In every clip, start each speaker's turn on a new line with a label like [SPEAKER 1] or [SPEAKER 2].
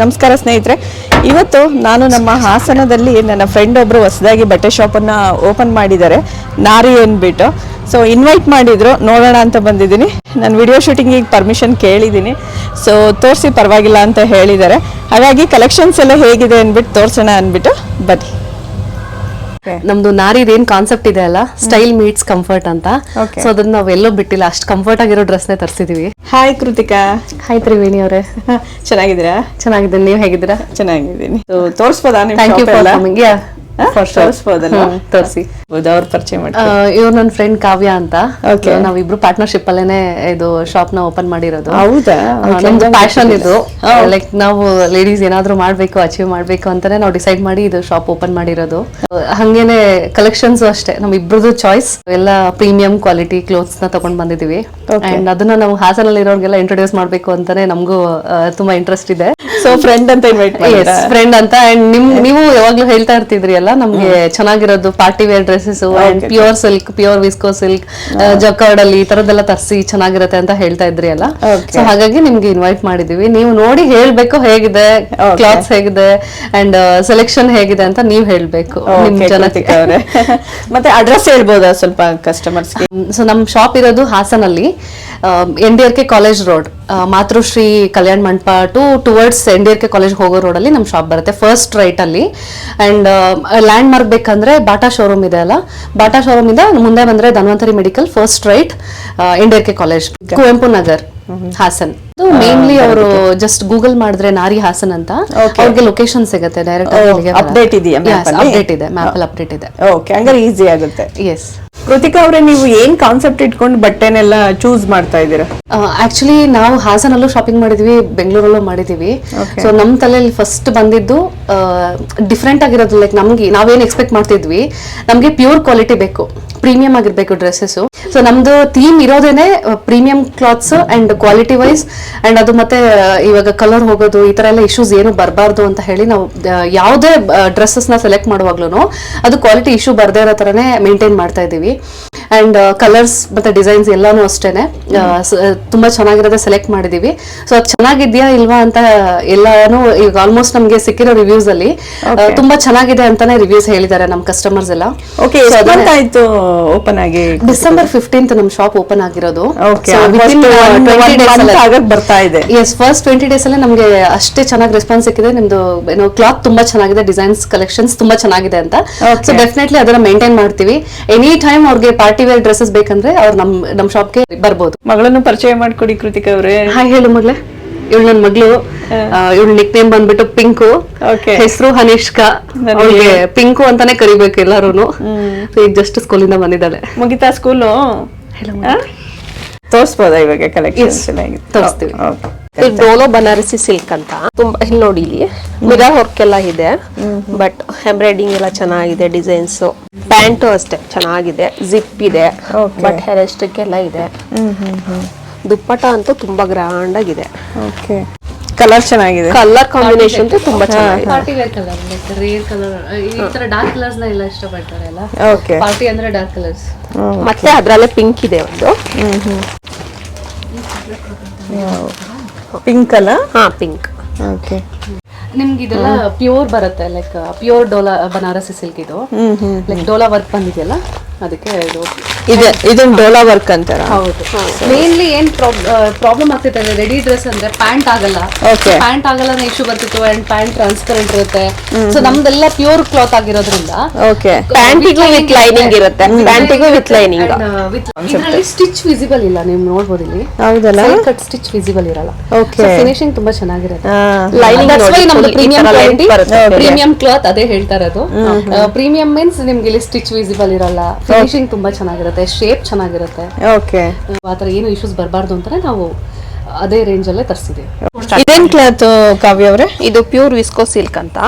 [SPEAKER 1] ನಮಸ್ಕಾರ ಸ್ನೇಹಿತರೆ, ಇವತ್ತು ನಾನು ನಮ್ಮ ಹಾಸನದಲ್ಲಿ ನನ್ನ ಫ್ರೆಂಡ್ ಒಬ್ರು ಹೊಸದಾಗಿ ಬಟ್ಟೆ ಶಾಪನ್ನು ಓಪನ್ ಮಾಡಿದ್ದಾರೆ, ನಾರಿ ಅಂದ್ಬಿಟ್ಟು. ಸೊ ಇನ್ವೈಟ್ ಮಾಡಿದ್ರು, ನೋಡೋಣ ಅಂತ ಬಂದಿದ್ದೀನಿ. ನಾನು ವಿಡಿಯೋ ಶೂಟಿಂಗಿಗೆ ಪರ್ಮಿಷನ್ ಕೇಳಿದ್ದೀನಿ. ಸೊ ತೋರಿಸಿ ಪರವಾಗಿಲ್ಲ ಅಂತ ಹೇಳಿದ್ದಾರೆ. ಹಾಗಾಗಿ ಕಲೆಕ್ಷನ್ಸ್ ಎಲ್ಲ ಹೇಗಿದೆ ಅಂದ್ಬಿಟ್ಟು ತೋರಿಸೋಣ ಅಂದ್ಬಿಟ್ಟು ಬನ್ನಿ.
[SPEAKER 2] ನಮ್ದು ನಾರಿ ಏನ್ ಕಾನ್ಸೆಪ್ಟ್ ಇದೆ ಅಲ್ಲ? ಸ್ಟೈಲ್ ಮೀಟ್ಸ್ ಕಂಫರ್ಟ್ ಅಂತ. ಸೊ ಅದನ್ನ ನಾವ್ ಎಲ್ಲೋ ಬಿಟ್ಟಿಲ್ಲ. ಅಷ್ಟು ಕಂಫರ್ಟ್ ಆಗಿರೋ ಡ್ರೆಸ್ ನೇ ತರಿಸಿದೀವಿ.
[SPEAKER 1] ಹಾಯ್ ಕೃತಿಕಾ.
[SPEAKER 2] ಹಾಯ್ ತ್ರಿವೇಣಿ ಅವರೇ.
[SPEAKER 1] ಚೆನ್ನಾಗಿದ್ದೀರಾ?
[SPEAKER 2] ಚೆನ್ನಾಗಿದ್ದೀನಿ. ನೀವ್ ಹೇಗಿದ್ದೀರಾ?
[SPEAKER 1] ಚೆನ್ನಾಗಿದ್ದೀನಿ. ತೋರಿಸ್ಬೋದಾ
[SPEAKER 2] ಥ್ಯಾಂಕ್ ಯು
[SPEAKER 1] ತೋರಿಸ್ಬೋದಲ್ಲ?
[SPEAKER 2] ತೋರಿಸಿ.
[SPEAKER 1] ಅವ್ರ ಪರಿಚಯ ಮಾಡಿ
[SPEAKER 2] ಇವ್ರು ನನ್ನ ಫ್ರೆಂಡ್ ಕಾವ್ಯ ಅಂತ. ನಾವಿಬ್ರು ಪಾರ್ಟ್ನರ್ಶಿಪ್ ಅಲ್ಲೇನೆ ಇದು ಶಾಪ್ನ ಓಪನ್ ಮಾಡಿರೋದು.
[SPEAKER 1] ಹೌದಾ.
[SPEAKER 2] ನಮ್ದು ಪ್ಯಾಷನ್ ಇದು. ಲೈಕ್ ನಾವು ಲೇಡೀಸ್ ಏನಾದ್ರು ಮಾಡ್ಬೇಕು ಅಚೀವ್ ಮಾಡ್ಬೇಕು ಅಂತಾನೆ ನಾವು ಡಿಸೈಡ್ ಮಾಡಿ ಇದು ಶಾಪ್ ಓಪನ್ ಮಾಡಿರೋದು. ಹಂಗೇನೆ ಕಲೆಕ್ಷನ್ಸ್ ಅಷ್ಟೇ ನಮ್ ಇಬ್ರದ್ದು ಚಾಯ್ಸ್ ಎಲ್ಲ ಪ್ರೀಮಿಯಂ ಕ್ವಾಲಿಟಿ ಕ್ಲೋತ್ಸ್ನ ತಗೊಂಡ್ ಬಂದಿದೀವಿ. ಅಂಡ್ ಅದನ್ನ ನಾವು ಹಾಸನಲ್ಲಿ ಇರೋರ್ಗೆಲ್ಲ ಇಂಟ್ರೊಡ್ಯೂಸ್ ಮಾಡ್ಬೇಕು ಅಂತಾನೆ ನಮಗೂ ತುಂಬಾ ಇಂಟ್ರೆಸ್ಟ್ ಇದೆ.
[SPEAKER 1] ಸೊ ಫ್ರೆಂಡ್ ಅಂತ
[SPEAKER 2] ಫ್ರೆಂಡ್ ಅಂತ. ಅಂಡ್ ನಿಮ್ ನೀವು ಯಾವಾಗ್ಲೂ ಹೇಳ್ತಾ ಇರ್ತಿದ್ರಿ ಅಲ್ಲ? ನಮ್ಗೆ ಚೆನ್ನಾಗಿರೋದು party wear dresses and pure silk pure viscose silk jacquard ಅಲ್ಲಿ ಈ ತರದೆಲ್ಲ ತರಿಸಿ ಚೆನ್ನಾಗಿರತ್ತೆ ಅಂತ ಹೇಳ್ತಾ ಇದ್ರಿ ಅಲ್ಲ. ಸೊ ಹಾಗಾಗಿ ನಿಮ್ಗೆ ಇನ್ವೈಟ್ ಮಾಡಿದೀವಿ. ನೀವು ನೋಡಿ ಹೇಳ್ಬೇಕು ಹೇಗಿದೆ. ಕ್ಲಾತ್ಸ್ ಹೇಗಿದೆ ಅಂಡ್ ಸೆಲೆಕ್ಷನ್ ಹೇಗಿದೆ ಅಂತ ನೀವ್ ಹೇಳ್ಬೇಕು. ನಿಮ್
[SPEAKER 1] ಜನ ಮತ್ತೆ ಅಡ್ರೆಸ್ ಹೇಳ್ಬೋದಾ ಸ್ವಲ್ಪ ಕಸ್ಟಮರ್ಸ್
[SPEAKER 2] ಸೊ ನಮ್ ಶಾಪ್ ಇರೋದು ಹಾಸನಲ್ಲಿ. N D R K college road Matrushri Kalyan ಮಂಟಪ to towards N D R K college ಹೋಗೋ ರೋಡಲ್ಲಿ ನಮ್ಮ ಶಾಪ್ ಬರುತ್ತೆ ಫಸ್ಟ್ ರೈಟ್ ಅಲ್ಲಿ. ಅಂಡ್ ಲ್ಯಾಂಡ್ ಮಾರ್ಕ್ ಬೇಕಂದ್ರೆ ಬಾಟಾ ಶೋರೂಮ್ ಇದೆ ಅಲ್ಲ ಬಾಟಾ ಶೋರೂಮ್ ಇಂದ ಮುಂದೆ ಬಂದ್ರೆ Dhanvantari medical first right N D R K college Kuvempu Nagar Hassan. Mainly ಅವರು ಜಸ್ಟ್ ಗೂಗಲ್ ಮಾಡಿದ್ರೆ ನಾರಿ ಹಾಸನ್ ಅಂತ. ಅವ್ರಿಗೆ ಲೊಕೇಶನ್ ಸಿಗುತ್ತೆ ಡೈರೆಕ್ಟ್
[SPEAKER 1] ಅಪ್ಡೇಟ್ ಇದೆಯಾ?
[SPEAKER 2] ಅಪ್ಡೇಟ್ ಇದೆ ಮ್ಯಾಪ್ ಅಲ್ಲಿ ಅಪ್ಡೇಟ್ ಇದೆ.
[SPEAKER 1] ಓಕೆ ಹಂಗಾರೆ ಈಸಿ ಆಗುತ್ತೆ.
[SPEAKER 2] ಎಸ್
[SPEAKER 1] ಕೃತಿಕಾ ಅವರೇ ನೀವು ಏನ್ ಕಾನ್ಸೆಪ್ಟ್ ಇಟ್ಕೊಂಡು ಬಟ್ಟೆನೆಲ್ಲ ಚೂಸ್ ಮಾಡ್ತಾ ಇದ್ದೀರಾ?
[SPEAKER 2] ಆಕ್ಚುಲಿ ನಾವು ಹಾಸನಲ್ಲೂ ಶಾಪಿಂಗ್ ಮಾಡಿದ್ವಿ ಬೆಂಗಳೂರಲ್ಲೂ ಮಾಡಿದೀವಿ. ಸೊ ನಮ್ಮ ತಲೆಯಲ್ಲಿ ಫಸ್ಟ್ ಬಂದಿದ್ದು ಡಿಫ್ರೆಂಟ್ ಆಗಿರೋದು ಲೈಕ್ ನಮ್ಗೆ ನಾವೇನು ಎಕ್ಸ್ಪೆಕ್ಟ್ ಮಾಡ್ತಿದ್ವಿ ನಮ್ಗೆ ಪ್ಯೂರ್ ಕ್ವಾಲಿಟಿ ಬೇಕು. ಪ್ರೀಮಿಯಂ ಆಗಿರ್ಬೇಕು ಡ್ರೆಸ್ಸಸ್ ಸೊ ನಮ್ದು theme ಇರೋದೇನೆ premium clothes and quality wise and ಅದು ಮತ್ತೆ ಆ, ಇವಾಗ ಕಲರ್ ಹೋಗೋದು ಈ ತರ ಎಲ್ಲ ಇಶ್ಯೂಸ್ ಏನು ಬರಬಾರ್ದು ಅಂತ ಹೇಳಿ ನಾವು ಯಾವುದೇ ಡ್ರೆಸ್ಸಸ್ನ ಸೆಲೆಕ್ಟ್ ಮಾಡುವಾಗ್ಲೂ ಅದು ಕ್ವಾಲಿಟಿ ಇಶ್ಯೂ ಬರದೇ ಇರೋ ತರನೇ ಮೇಂಟೈನ್ ಮಾಡ್ತಾ ಇದೀವಿ ಅಂಡ್ ಕಲರ್ಸ್ ಮತ್ತೆ ಡಿಸೈನ್ಸ್ ಎಲ್ಲಾನು ಅಷ್ಟೇನೆ ತುಂಬಾ ಚೆನ್ನಾಗಿರೋದೇ ಸೆಲೆಕ್ಟ್ ಮಾಡಿದೀವಿ ಸೊ ಅದು ಚೆನ್ನಾಗಿದ್ಯಾ ಇಲ್ವಾ ಅಂತ ಎಲ್ಲಾನು ಈಗ ಆಲ್ಮೋಸ್ಟ್ ನಮ್ಗೆ ಸಿಕ್ಕಿರೋ ರಿವ್ಯೂಸ್ ಅಲ್ಲಿ ತುಂಬಾ ಚೆನ್ನಾಗಿದೆ ಅಂತಾನೆ ರಿವ್ಯೂಸ್ ಹೇಳಿದ್ದಾರೆ ನಮ್ಮ ಕಸ್ಟಮರ್ಸ್ ಎಲ್ಲ.
[SPEAKER 1] ಓಕೆ ಆಯ್ತು ಓಪನ್ ಆಗಿ
[SPEAKER 2] ಡಿಸೆಂಬರ್ ಫಿಫ್ಟೀನ್ತ್ ನಮ್ ಶಾಪ್ ಓಪನ್ ಆಗಿರೋದು.
[SPEAKER 1] ಆಗಕ್ ಬರ್ತಾ ಇದೆ.
[SPEAKER 2] ಎಸ್ ಫಸ್ಟ್ ಟ್ವೆಂಟಿ ಡೇಸ್ ಅಲ್ಲೇ ನಮ್ಗೆ ಅಷ್ಟೇ ಚೆನ್ನಾಗಿ ರೆಸ್ಪಾನ್ಸ್ ಸಿಕ್ಕಿದೆ. ನಿಮ್ದು ಏನೋ ಕ್ಲಾತ್ ತುಂಬಾ ಚೆನ್ನಾಗಿದೆ ಡಿಸೈನ್ಸ್ ಕಲೆಕ್ಷನ್ಸ್ ತುಂಬಾ ಚೆನ್ನಾಗಿದೆ ಅಂತ. ಸೊ ಡೆಫಿನೆಟ್ಲಿ ಅದನ್ನ ಮೇಂಟೈನ್ ಮಾಡ್ತೀವಿ. ಎನಿ ಟೈಮ್ ಅವ್ರಿಗೆ ಪಾರ್ಟಿ ವೇರ್ ಡ್ರೆಸ್ಸಸ್ ಬೇಕಂದ್ರೆ ಅವ್ರು ನಮ್ ನಮ್ ಶಾಪ್ಗೆ ಬರ್ಬೋದು.
[SPEAKER 1] ಮಗಳನ್ನು ಪರಿಚಯ ಮಾಡ್ಕೊಡಿ ಕೃತಿಕಾ ಅವರೇ.
[SPEAKER 2] ಹಾಯ್ ಹೇಳು ಮಗ್ಳೆ. ಇವಳು ನನ್ನ ಮಗಳು. ಇವಳು ನಿಕ್ ನೇಮ್ ಬಂದ್ಬಿಟ್ಟು ಪಿಂಕು. ಹೆಸರು ಹನಿಷ್ಕಾ. ಅವಳಿಗೆ ಪಿಂಕು ಅಂತಾನೆ ಕರಿಬೇಕು ಎಲ್ಲಾರು ಈಗ ಜಸ್ಟ್ ಸ್ಕೂಲಿಂದ ಬಂದಿದ್ದಾಳೆ.
[SPEAKER 1] ಮುಗಿತಾ ಸ್ಕೂಲು ತೋರಿಸ್ಬೋದಾ ಇವಾಗ ಕಲೆಕ್ಷನ್ ಚೆನ್ನಾಗಿದೆ
[SPEAKER 2] ತೋರಿಸ್ತೀವಿ.
[SPEAKER 3] ಇದು ಡೋಲೋ ಬನಾರಸಿ ಸಿಲ್ಕ್ ಅಂತ. ತುಂಬಾ ಇಲ್ಲಿ ನೋಡಿ ಇಲ್ಲಿ. ಮಿರರ್ ವರ್ಕ್ ಎಲ್ಲ ಇದೆ. ಬಟ್ ಎಂಬ್ರಾಯ್ಡಿಂಗ್ ಎಲ್ಲ ಚೆನ್ನಾಗಿದೆ ಡಿಸೈನ್ಸ್ ಪ್ಯಾಂಟು ಅಷ್ಟೇ ಚೆನ್ನಾಗಿದೆ. ಜಿಪ್ ಇದೆ. ಬಟ್ ಹೇರ್ ಎಲ್ಲ ಇದೆ. ದುಪ್ಪಟ ಅಂತೂ ತುಂಬಾ ಗ್ರ್ಯಾಂಡ್ ಆಗಿದೆ
[SPEAKER 1] ಓಕೆ. ಕಲರ್ ಚೆನ್ನಾಗಿದೆ.
[SPEAKER 3] ಕಲರ್ ಕಾಂಬಿನೇಷನ್ ತುಂಬಾ ಚೆನ್ನಾಗಿದೆ.
[SPEAKER 2] Party wear colour like rare colour ಈ ತರ ಡಾರ್ಕ್ ಕಲರ್ಸ್ನ ಎಲ್ಲ ಇಷ್ಟಪಡ್ತಾರೆ ಅಲ್ಲ?
[SPEAKER 1] ಓಕೆ.
[SPEAKER 2] ಪಾರ್ಟಿ ಅಂದ್ರೆ ಡಾರ್ಕ್ ಕಲರ್ಸ್
[SPEAKER 3] ಮತ್ತೆ ಅದ್ರಲ್ಲೇ ಪಿಂಕ್ ಇದೆ ಒಂದು.
[SPEAKER 1] ಪಿಂಕ್ ಅಲ್ಲ?
[SPEAKER 3] ಹಾ ಪಿಂಕ್
[SPEAKER 1] ಓಕೆ.
[SPEAKER 2] ನಿಮ್ಗೆ ಇದೆಲ್ಲ ಪ್ಯೂರ್ ಬರುತ್ತೆ like pure dola Banarasi silk ಇದು. ಲೈಕ್ ಡೋಲಾ ವರ್ಕ್ ಬಂದಿದೆಯಲ್ಲ? ಅದಕ್ಕೆ ಇದು.
[SPEAKER 1] ಇದೆ ಇದನ್ನ ಡೋಲಾ ವರ್ಕ್ ಅಂತಾರ?
[SPEAKER 2] ಹೌದು. ಮೇನ್ಲಿ ಏನ್ ಪ್ರಾಬ್ಲಮ್ ಆಗ್ತಿತ್ತು ಅಂದ್ರೆ ರೆಡಿ ಡ್ರೆಸ್ ಅಂದ್ರೆ ಪ್ಯಾಂಟ್ ಆಗಲ್ಲ. ಪ್ಯಾಂಟ್ ಆಗಲ್ಲ ಇಶ್ಯೂ ಬರ್ತಿತ್ತು ಅಂಡ್ ಪ್ಯಾಂಟ್ ಟ್ರಾನ್ಸ್ಪರೆಂಟ್ ಇರುತ್ತೆ. ಸೊ ನಮ್ದೆಲ್ಲ ಪ್ಯೂರ್ ಕ್ಲಾತ್ ಆಗಿರೋದ್ರಿಂದ
[SPEAKER 1] ಓಕೆ
[SPEAKER 3] ಪ್ಯಾಂಟಿಗೂ ವಿತ್ ಲೈನಿಂಗ್ ಇರುತ್ತೆ. ಪ್ಯಾಂಟಿಗೂ ವಿತ್ ಲೈನಿಂಗ್
[SPEAKER 2] ಇದರಲ್ಲಿ ಸ್ಟಿಚ್ ವಿಸಿಬಲ್ ಇಲ್ಲ ನೀವು ನೋಡ್ಬೋದು ಇಲ್ಲಿ.
[SPEAKER 1] ಹೌದಲ್ಲ?
[SPEAKER 2] ಕಟ್ ಸ್ಟಿಚ್ ವಿಸಿಬಲ್ ಇರಲ್ಲ.
[SPEAKER 1] ಓಕೆ
[SPEAKER 2] ಫಿನಿಶಿಂಗ್ ತುಂಬಾ ಚೆನ್ನಾಗಿರುತ್ತೆ.
[SPEAKER 3] ಲೈನಿಂಗ್ ನೋಡಿ,
[SPEAKER 2] ನಮ್ದು
[SPEAKER 3] full
[SPEAKER 2] ಪ್ರೀಮಿಯಂ. ಪ್ರೀಮಿಯಂ ಕ್ಲಾತ್ ಅದೇ ಹೇಳ್ತಾ ಇರೋದು. ಪ್ರೀಮಿಯಂ ಮೀನ್ಸ್ ನಿಮ್ಗೆ ಇಲ್ಲಿ ಸ್ಟಿಚ್ ವಿಸಿಬಲ್ ಇರಲ್ಲ. ಫಿನಿಶಿಂಗ್ ತುಂಬಾ ಚೆನ್ನಾಗಿರುತ್ತೆ ಶೇಪ್ ಚೆನ್ನಾಗಿರುತ್ತೆ.
[SPEAKER 1] ಓಕೆ
[SPEAKER 2] ಆತರ ಥರ ಏನು ಇಶ್ಯೂಸ್ ಬರಬಾರ್ದು ಅಂತಾನೆ ನಾವು ಅದೇ ರೇಂಜ್ ಅಲ್ಲೇ ತರಿಸಿದೀವಿ
[SPEAKER 1] ಇದೇನ್ ಕ್ಲಾತ್ ಕಾವ್ಯ ಅವ್ರೆ?
[SPEAKER 3] ಇದು ಪ್ಯೂರ್ ವಿಸ್ಕೋ ಸಿಲ್ಕ್ ಅಂತ.